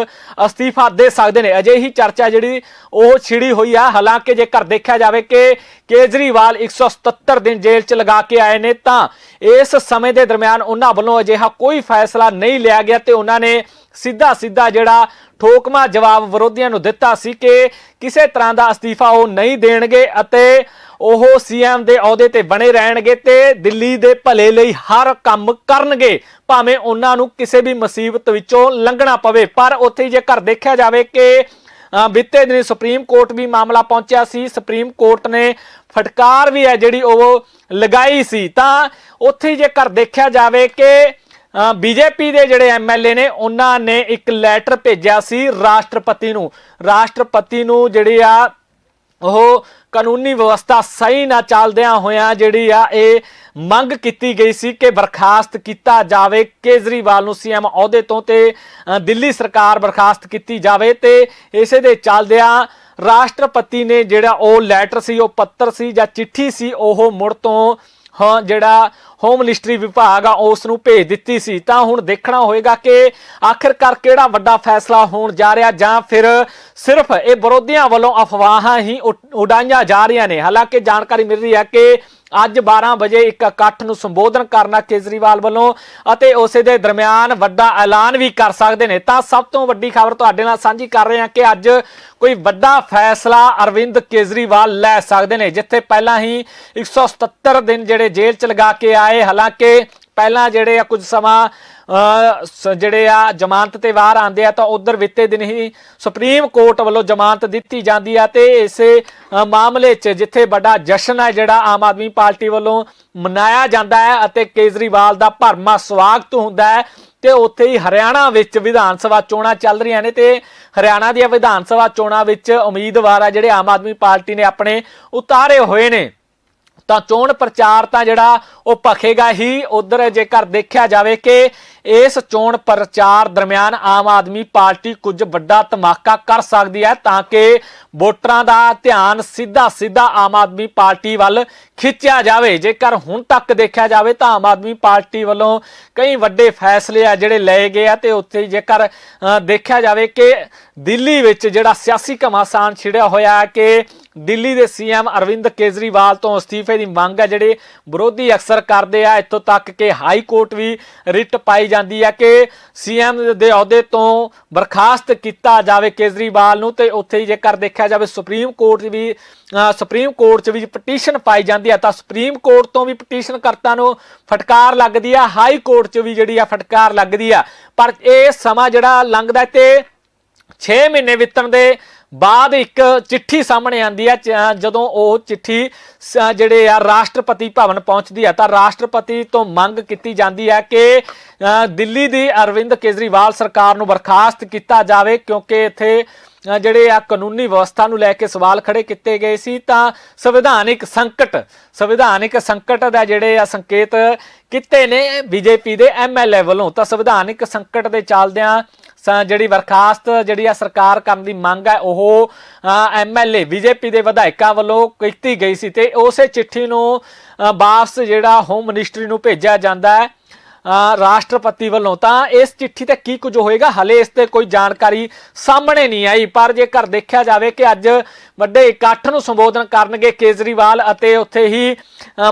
ਅਸਤੀਫਾ ਦੇ ਸਕਦੇ ਨੇ। ਅਜੇ ਹੀ ਚਰਚਾ ਜਿਹੜੀ ਉਹ ਛਿੜੀ ਹੋਈ ਹੈ ਹਾਲਾਂਕਿ ਜੇਕਰ ਦੇਖਿਆ ਜਾਵੇ ਕਿ ਕੇਜਰੀਵਾਲ 177 ਦਿਨ ਜੇਲ੍ਹ 'ਚ ਲਗਾ ਕੇ ਆਏ ਨੇ, ਤਾਂ ਇਸ ਸਮੇਂ ਦੇ ਦਰਮਿਆਨ ਉਹਨਾਂ ਵੱਲੋਂ ਅਜਿਹਾ ਕੋਈ ਫੈਸਲਾ ਨਹੀਂ ਲਿਆ ਗਿਆ ਤੇ ਉਹਨਾਂ ਨੇ ਸਿੱਧਾ ਸਿੱਧਾ ਜਿਹੜਾ ਠੋਕਮਾ ਜਵਾਬ ਵਿਰੋਧੀਆਂ ਨੂੰ ਦਿੱਤਾ ਸੀ ਕਿ ਕਿਸੇ ਤਰ੍ਹਾਂ ਦਾ ਅਸਤੀਫਾ ਉਹ ਨਹੀਂ ਦੇਣਗੇ ਅਤੇ ਉਹ ਸੀਐਮ ਦੇ ਅਹੁਦੇ ਤੇ ਬਣੇ ਰਹਿਣਗੇ ਤੇ ਦਿੱਲੀ ਦੇ ਭਲੇ ਲਈ ਹਰ ਕੰਮ ਕਰਨਗੇ। ਭਾਵੇਂ ਉਹਨਾਂ ਨੂੰ ਕਿਸੇ ਵੀ ਮੁਸੀਬਤ ਵਿੱਚੋਂ ਲੰਘਣਾ ਪਵੇ, ਪਰ ਉੱਥੇ ਜੇ ਘਰ ਦੇਖਿਆ ਜਾਵੇ ਕਿ ਬੀਤੇ ਦਿਨ ਸੁਪਰੀਮ ਕੋਰਟ ਵੀ ਮਾਮਲਾ ਪਹੁੰਚਿਆ ਸੀ। ਸੁਪਰੀਮ ਕੋਰਟ ਨੇ ਫਟਕਾਰ ਵੀ ਹੈ ਜਿਹੜੀ ਉਹ ਲਗਾਈ ਸੀ। ਤਾਂ ਉੱਥੇ ਜੇ ਘਰ ਦੇਖਿਆ ਜਾਵੇ ਕਿ ਬੀਜੇਪੀ ਦੇ ਜਿਹੜੇ ਐਮਐਲਏ ਨੇ, ਉਹਨਾਂ ਨੇ ਇੱਕ ਲੈਟਰ ਭੇਜਿਆ ਸੀ ਰਾਸ਼ਟਰਪਤੀ ਨੂੰ। ਰਾਸ਼ਟਰਪਤੀ ਨੂੰ ਜਿਹੜੀ ਆ ਉਹ ਕਾਨੂੰਨੀ ਵਿਵਸਥਾ ਸਹੀ ਨਾ ਚੱਲਦਿਆਂ ਹੋਇਆਂ ਜਿਹੜੀ ਆ ਇਹ ਮੰਗ ਕੀਤੀ ਗਈ ਸੀ ਕਿ ਬਰਖਾਸਤ ਕੀਤਾ ਜਾਵੇ, ਕੇਜਰੀਵਾਲ ਨੂੰ ਸੀਐਮ ਅਹੁਦੇ ਤੋਂ ਤੇ ਦਿੱਲੀ ਸਰਕਾਰ ਬਰਖਾਸਤ ਕੀਤੀ ਜਾਵੇ ਤੇ ਇਸੇ ਦੇ ਚੱਲਦਿਆਂ ਰਾਸ਼ਟਰਪਤੀ ਨੇ ਜਿਹੜਾ ਉਹ ਲੈਟਰ ਸੀ, ਉਹ ਪੱਤਰ ਸੀ ਜਾਂ ਚਿੱਠੀ ਸੀ, ਉਹ ਮੁੜ ਤੋਂ ਹਾਂ, ਜਿਹੜਾ ਹੋਮ ਮਿਨਿਸਟਰੀ ਵਿਭਾਗ ਆ ਉਸ ਨੂੰ ਭੇਜ ਦਿੱਤੀ ਸੀ। ਤਾਂ ਹੁਣ ਦੇਖਣਾ ਹੋਏਗਾ ਕਿ ਆਖਿਰਕਾਰ ਕਿਹੜਾ ਵੱਡਾ ਫੈਸਲਾ ਹੋਣ ਜਾ ਰਿਹਾ ਜਾਂ ਫਿਰ ਸਿਰਫ ਇਹ ਵਿਰੋਧੀਆਂ ਵੱਲੋਂ ਅਫਵਾਹਾਂ ਹੀ ਉਡਾਈਆਂ ਜਾ ਰਹੀਆਂ ਨੇ। ਹਾਲਾਂਕਿ ਜਾਣਕਾਰੀ ਮਿਲ ਰਹੀ ਹੈ ਕਿ ਅੱਜ 12 ਵਜੇ ਇੱਕ ਇਕੱਠ ਨੂੰ ਸੰਬੋਧਨ ਕਰਨਾ ਕੇਜਰੀਵਾਲ ਵੱਲੋਂ ਅਤੇ ਉਸੇ ਦੇ ਦਰਮਿਆਨ ਵੱਡਾ ਐਲਾਨ ਵੀ ਕਰ ਸਕਦੇ ਨੇ। ਤਾਂ ਸਭ ਤੋਂ ਵੱਡੀ ਖਬਰ ਤੁਹਾਡੇ ਨਾਲ ਸਾਂਝੀ ਕਰ ਰਹੇ ਹਾਂ ਕਿ ਅੱਜ ਕੋਈ ਵੱਡਾ ਫੈਸਲਾ ਅਰਵਿੰਦ ਕੇਜਰੀਵਾਲ ਲੈ ਸਕਦੇ ਨੇ, ਜਿੱਥੇ ਪਹਿਲਾਂ ਹੀ 177 ਦਿਨ ਜਿਹੜੇ ਜੇਲ੍ਹ ਚ ਲਗਾ ਕੇ ਆਏ। ਹਾਲਾਂਕਿ ਪਹਿਲਾਂ ਜਿਹੜੇ ਆ ਕੁਝ ਸਮਾਂ ਜਿਹੜੇ ਆ ਜ਼ਮਾਨਤ ਤੇ ਬਾਹਰ ਆਂਦੇ ਆ ਤਾਂ ਉਧਰ ਵਿੱਤੇ ਦਿਨ ਹੀ ਸੁਪਰੀਮ ਕੋਰਟ ਵੱਲੋਂ ਜ਼ਮਾਨਤ ਦਿੱਤੀ ਜਾਂਦੀ ਆ ਤੇ ਇਸੇ ਮਾਮਲੇ 'ਚ ਜਿੱਥੇ ਵੱਡਾ ਜਸ਼ਨ ਹੈ ਜਿਹੜਾ ਆਮ ਆਦਮੀ ਪਾਰਟੀ ਵੱਲੋਂ ਮਨਾਇਆ ਜਾਂਦਾ ਹੈ ਅਤੇ ਕੇਜਰੀਵਾਲ ਦਾ ਭਰਮਾ ਸਵਾਗਤ ਹੁੰਦਾ ਹੈ ਤੇ ਉੱਥੇ ਹੀ ਹਰਿਆਣਾ ਵਿੱਚ ਵਿਧਾਨ ਸਭਾ ਚੋਣਾਂ ਚੱਲ ਰਹੀਆਂ ਨੇ ਤੇ ਹਰਿਆਣਾ ਦੀਆਂ ਵਿਧਾਨ ਸਭਾ ਚੋਣਾਂ ਵਿੱਚ ਉਮੀਦਵਾਰ ਆ ਜਿਹੜੇ ਆਮ ਆਦਮੀ ਪਾਰਟੀ ਨੇ ਆਪਣੇ ਉਤਾਰੇ ਹੋਏ ਨੇ। ਤਾਂ ਚੋਣ ਪ੍ਰਚਾਰ ਤਾਂ ਜਿਹੜਾ ਉਹ ਭਖੇਗਾ ਹੀ। ਉਧਰ ਜੇਕਰ ਦੇਖਿਆ ਜਾਵੇ ਕਿ ਇਸ ਚੋਣ ਪ੍ਰਚਾਰ ਦਰਮਿਆਨ ਆਮ ਆਦਮੀ ਪਾਰਟੀ ਕੁਝ ਵੱਡਾ ਧਮਾਕਾ ਕਰ ਸਕਦੀ ਹੈ ਤਾਂ ਕਿ ਵੋਟਰਾਂ ਦਾ ਧਿਆਨ ਸਿੱਧਾ ਸਿੱਧਾ ਆਮ ਆਦਮੀ ਪਾਰਟੀ ਵੱਲ ਖਿੱਚਿਆ ਜਾਵੇ। ਜੇਕਰ ਹੁਣ ਤੱਕ ਦੇਖਿਆ ਜਾਵੇ ਤਾਂ ਆਮ ਆਦਮੀ ਪਾਰਟੀ ਵੱਲੋਂ ਕਈ ਵੱਡੇ ਫੈਸਲੇ ਆ ਜਿਹੜੇ ਲਏ ਗਏ ਆ ਤੇ ਉੱਥੇ ਜੇਕਰ ਦੇਖਿਆ ਜਾਵੇ ਕਿ ਦਿੱਲੀ ਵਿੱਚ ਜਿਹੜਾ ਸਿਆਸੀ ਘਮਾਸਾਨ ਛਿੜਿਆ ਹੋਇਆ ਹੈ ਕਿ ਦਿੱਲੀ ਦੇ ਸੀਐਮ ਅਰਵਿੰਦ ਕੇਜਰੀਵਾਲ ਤੋਂ ਅਸਤੀਫੇ ਦੀ ਮੰਗ ਹੈ, ਜਿਹੜੇ ਵਿਰੋਧੀ ਅਕਸਰ ਕਰਦੇ ਆ, ਇੱਥੋਂ ਤੱਕ ਕਿ ਹਾਈ ਕੋਰਟ ਵੀ ਰਿਟ ਪਾਈ ਜਾਂਦੀ ਹੈ ਕਿ ਸੀਐਮ ਦੇ ਅਹੁਦੇ ਤੋਂ ਬਰਖਾਸਤ ਕੀਤਾ ਜਾਵੇ ਕੇਜਰੀਵਾਲ ਨੂੰ ਤੇ ਉੱਥੇ ਹੀ ਜੇਕਰ ਦੇਖਿਆ ਜਾਵੇ ਸੁਪਰੀਮ ਕੋਰਟ ਵੀ ਸੁਪਰੀਮ ਕੋਰਟ 'ਚ ਵੀ ਪਟੀਸ਼ਨ ਪਾਈ ਜਾਂਦੀ ਹੈ, ਤਾਂ ਸੁਪਰੀਮ ਕੋਰਟ ਤੋਂ ਵੀ ਪਟੀਸ਼ਨ ਕਰਤਾ ਨੂੰ ਫਟਕਾਰ ਲੱਗਦੀ ਆ, ਹਾਈ ਕੋਰਟ 'ਚ ਵੀ ਜਿਹੜੀ ਆ ਫਟਕਾਰ ਲੱਗਦੀ ਆ। ਪਰ ਇਹ ਸਮਾਂ ਜਿਹੜਾ ਲੰਘਦਾ ਤੇ 6 ਮਹੀਨੇ ਬੀਤਣ ਦੇ ਬਾਅਦ ਇੱਕ ਚਿੱਠੀ ਸਾਹਮਣੇ ਆਂਦੀ ਹੈ ਜਦੋਂ ਉਹ ਚਿੱਠੀ ਜਿਹੜੇ ਆ ਰਾਸ਼ਟਰਪਤੀ ਭਵਨ ਪਹੁੰਚਦੀ ਹੈ, ਤਾਂ ਰਾਸ਼ਟਰਪਤੀ ਤੋਂ ਮੰਗ ਕੀਤੀ ਜਾਂਦੀ ਹੈ ਕਿ ਦਿੱਲੀ ਦੀ ਅਰਵਿੰਦ ਕੇਜਰੀਵਾਲ ਸਰਕਾਰ ਨੂੰ ਬਰਖਾਸਤ ਕੀਤਾ ਜਾਵੇ, ਕਿਉਂਕਿ ਇੱਥੇ ਜਿਹੜੇ ਆ ਕਾਨੂੰਨੀ ਵਿਵਸਥਾ ਨੂੰ ਲੈ ਕੇ ਸਵਾਲ ਖੜੇ ਕੀਤੇ ਗਏ ਸੀ, ਤਾਂ ਸੰਵਿਧਾਨਿਕ ਸੰਕਟ ਸੰਵਿਧਾਨਿਕ ਸੰਕਟ ਦਾ ਜਿਹੜੇ ਆ ਸੰਕੇਤ ਕੀਤੇ ਨੇ ਬੀਜੇਪੀ ਦੇ ਐਮਐਲਏ ਵੱਲੋਂ, ਤਾਂ ਸੰਵਿਧਾਨਿਕ ਸੰਕਟ ਦੇ ਚੱਲਦਿਆਂ ਜਿਹੜੀ ਬਰਖਾਸਤ ਜਿਹੜੀ ਆ ਸਰਕਾਰ ਕਰਨ ਦੀ ਮੰਗ ਹੈ, ਉਹ ਐਮਐਲਏ ਬੀਜੇਪੀ ਦੇ ਵਿਧਾਇਕਾਂ ਵੱਲੋਂ ਕੀਤੀ ਗਈ ਸੀ ਤੇ ਉਸੇ ਚਿੱਠੀ ਨੂੰ ਵਾਪਸ ਜਿਹੜਾ ਹੋਮ ਮਿਨਿਸਟਰੀ ਨੂੰ ਭੇਜਿਆ ਜਾਂਦਾ ਹੈ। ਰਾਸ਼ਟਰਪਤੀ ਵੱਲੋਂ, ਤਾਂ ਇਸ ਚਿੱਠੀ ਤੇ ਕੀ ਕੁਝ ਹੋਏਗਾ? ਹਲੇ ਇਸ ਤੇ ਕੋਈ ਜਾਣਕਾਰੀ ਸਾਹਮਣੇ ਨਹੀਂ ਆਈ, ਪਰ ਜੇਕਰ ਦੇਖਿਆ ਜਾਵੇ ਕਿ ਅੱਜ ਵੱਡੇ ਇਕੱਠ ਨੂੰ ਸੰਬੋਧਨ ਕਰਨਗੇ ਕੇਜਰੀਵਾਲ ਅਤੇ ਉੱਥੇ ਹੀ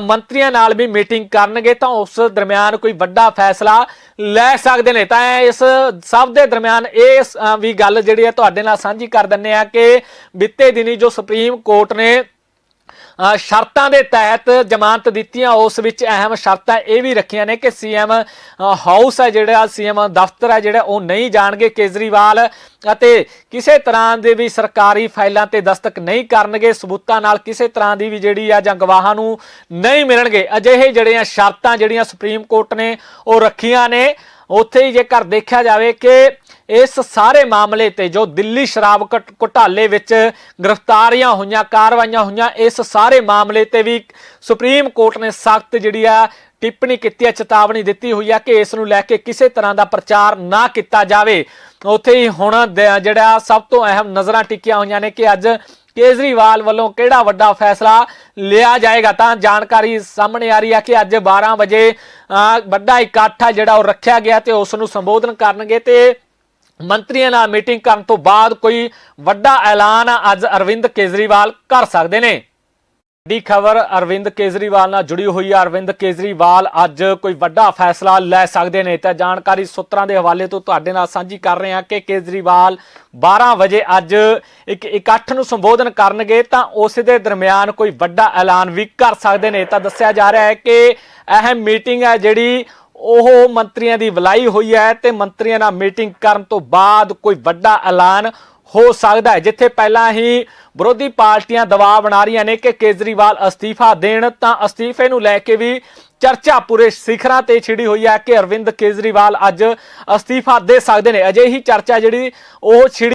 ਮੰਤਰੀਆਂ ਨਾਲ ਵੀ ਮੀਟਿੰਗ ਕਰਨਗੇ, ਤਾਂ ਉਸ ਦਰਮਿਆਨ ਕੋਈ ਵੱਡਾ ਫੈਸਲਾ ਲੈ ਸਕਦੇ ਨੇ। ਤਾਂ ਇਸ ਸਭ ਦੇ ਦਰਮਿਆਨ ਇਹ ਵੀ ਗੱਲ ਜਿਹੜੀ ਹੈ ਤੁਹਾਡੇ ਨਾਲ ਸਾਂਝੀ ਕਰ ਦਿੰਨੇ ਆ ਕਿ ਬੀਤੇ ਦਿਨੀ ਜੋ ਸੁਪਰੀਮ ਕੋਰਟ ਨੇ ਸ਼ਰਤਾਂ ਦੇ ਤਹਿਤ ਜ਼ਮਾਨਤ ਦਿੱਤੀਆਂ, ਉਸ ਵਿੱਚ ਅਹਿਮ ਸ਼ਰਤਾਂ ਇਹ ਵੀ ਰੱਖੀਆਂ ਨੇ ਕਿ ਸੀਐਮ ਹਾਊਸ ਹੈ ਜਿਹੜਾ, ਸੀਐਮ ਦਫ਼ਤਰ ਹੈ ਜਿਹੜਾ, ਉਹ ਨਹੀਂ ਜਾਣਗੇ ਕੇਜਰੀਵਾਲ ਅਤੇ ਕਿਸੇ ਤਰ੍ਹਾਂ ਦੇ ਵੀ ਸਰਕਾਰੀ ਫਾਈਲਾਂ ਤੇ ਦਸਤਕ ਨਹੀਂ ਕਰਨਗੇ, ਸਬੂਤਾਂ ਨਾਲ ਕਿਸੇ ਤਰ੍ਹਾਂ ਦੀ ਵੀ ਜਿਹੜੀ ਆ ਜਾਂ ਗਵਾਹਾਂ ਨੂੰ ਨਹੀਂ ਮਿਲਣਗੇ। ਅਜਿਹੇ ਜਿਹੜੀਆਂ ਸ਼ਰਤਾਂ ਜਿਹੜੀਆਂ ਸੁਪਰੀਮ ਕੋਰਟ ਨੇ ਉਹ ਰੱਖੀਆਂ ਨੇ। ਉੱਥੇ ਹੀ ਜੇਕਰ ਦੇਖਿਆ ਜਾਵੇ ਕਿ ਇਸ ਸਾਰੇ ਮਾਮਲੇ ਤੇ ਜੋ ਦਿੱਲੀ ਸ਼ਰਾਬ ਘਟ- ਘੁਟਾਲੇ ਵਿੱਚ ਗ੍ਰਿਫਤਾਰੀਆਂ ਹੋਈਆਂ, ਕਾਰਵਾਈਆਂ ਹੋਈਆਂ, ਇਸ ਸਾਰੇ ਮਾਮਲੇ ਤੇ ਵੀ ਸੁਪਰੀਮ ਕੋਰਟ ਨੇ ਸਖਤ ਜਿਹੜੀ ਆ ਟਿੱਪਣੀ ਕੀਤੀ ਹੈ ਚੇਤਾਵਨੀ ਦਿੱਤੀ ਹੋਈ ਹੈ ਕਿ ਇਸ ਨੂੰ ਲੈ ਕੇ ਕਿਸੇ ਤਰ੍ਹਾਂ ਦਾ ਪ੍ਰਚਾਰ ਨਾ ਕੀਤਾ ਜਾਵੇ। ਉੱਥੇ ਹੀ ਹੁਣ ਜਿਹੜਾ ਸਭ ਤੋਂ ਅਹਿਮ ਨਜ਼ਰਾਂ ਟਿਕੀਆਂ ਹੋਈਆਂ ਨੇ ਕਿ ਅੱਜ ਕੇਜਰੀਵਾਲ ਵੱਲੋਂ ਕਿਹੜਾ ਵੱਡਾ ਫੈਸਲਾ ਲਿਆ ਜਾਏਗਾ? ਤਾਂ ਜਾਣਕਾਰੀ ਸਾਹਮਣੇ ਆ ਰਹੀ ਹੈ ਕਿ ਅੱਜ 12 ਵਜੇ ਵੱਡਾ ਇਕੱਠ ਆ ਜਿਹੜਾ ਉਹ ਰੱਖਿਆ ਗਿਆ ਤੇ ਉਸ ਨੂੰ ਸੰਬੋਧਨ ਕਰਨਗੇ ਤੇ ਮੰਤਰੀਆਂ ਨਾਲ ਮੀਟਿੰਗ ਕਰਨ ਤੋਂ ਬਾਅਦ ਕੋਈ ਵੱਡਾ ਐਲਾਨ ਅੱਜ ਅਰਵਿੰਦ ਕੇਜਰੀਵਾਲ ਕਰ ਸਕਦੇ ਨੇ। ਦੀ ਖਬਰ ਅਰਵਿੰਦ ਕੇਜਰੀਵਾਲ ਨਾਲ ਜੁੜੀ ਹੋਈ ਹੈ ਅਰਵਿੰਦ ਕੇਜਰੀਵਾਲ ਅੱਜ ਕੋਈ ਵੱਡਾ ਫੈਸਲਾ ਲੈ ਸਕਦੇ ਨੇ ਤਾਂ ਜਾਣਕਾਰੀ ਸੂਤਰਾਂ ਦੇ ਹਵਾਲੇ ਤੋਂ ਤੁਹਾਡੇ ਨਾਲ ਸਾਂਝੀ ਕਰ ਰਹੇ ਹਾਂ ਕਿ ਕੇਜਰੀਵਾਲ 12 ਵਜੇ ਅੱਜ ਇੱਕ ਇਕੱਠ ਨੂੰ ਸੰਬੋਧਨ ਕਰਨਗੇ ਤਾਂ ਉਸ ਦੇ ਦਰਮਿਆਨ ਕੋਈ ਵੱਡਾ ਐਲਾਨ ਵੀ ਕਰ ਸਕਦੇ ਨੇ। ਤਾਂ ਦੱਸਿਆ ਜਾ ਰਿਹਾ ਹੈ ਕਿ ਅਹਿਮ ਮੀਟਿੰਗ ਹੈ ਜਿਹੜੀ ਉਹ ਮੰਤਰੀਆਂ ਦੀ ਬੁਲਾਈ ਹੋਈ ਹੈ ਤੇ ਮੰਤਰੀਆਂ ਨਾਲ ਮੀਟਿੰਗ ਕਰਨ ਤੋਂ ਬਾਅਦ ਕੋਈ ਵੱਡਾ ਐਲਾਨ ਹੋ ਸਕਦਾ ਹੈ। ਜਿੱਥੇ ਪਹਿਲਾਂ ਹੀ ਵਿਰੋਧੀ ਪਾਰਟੀਆਂ ਦਬਾਅ ਬਣਾ ਰਹੀਆਂ ਨੇ ਕਿ ਕੇਜਰੀਵਾਲ ਅਸਤੀਫਾ ਦੇਣ, ਤਾਂ ਅਸਤੀਫੇ ਨੂੰ ਲੈ ਕੇ ਵੀ ਚਰਚਾ ਪੂਰੇ ਸਿਖਰਾਂ ਤੇ ਛਿੜੀ ਹੋਈ ਹੈ ਕਿ ਅਰਵਿੰਦ ਕੇਜਰੀਵਾਲ ਅੱਜ ਅਸਤੀਫਾ ਦੇ ਸਕਦੇ ਨੇ। ਅਜੇ ਹੀ ਚਰਚਾ ਜਿਹੜੀ ਉਹ ਛਿੜੀ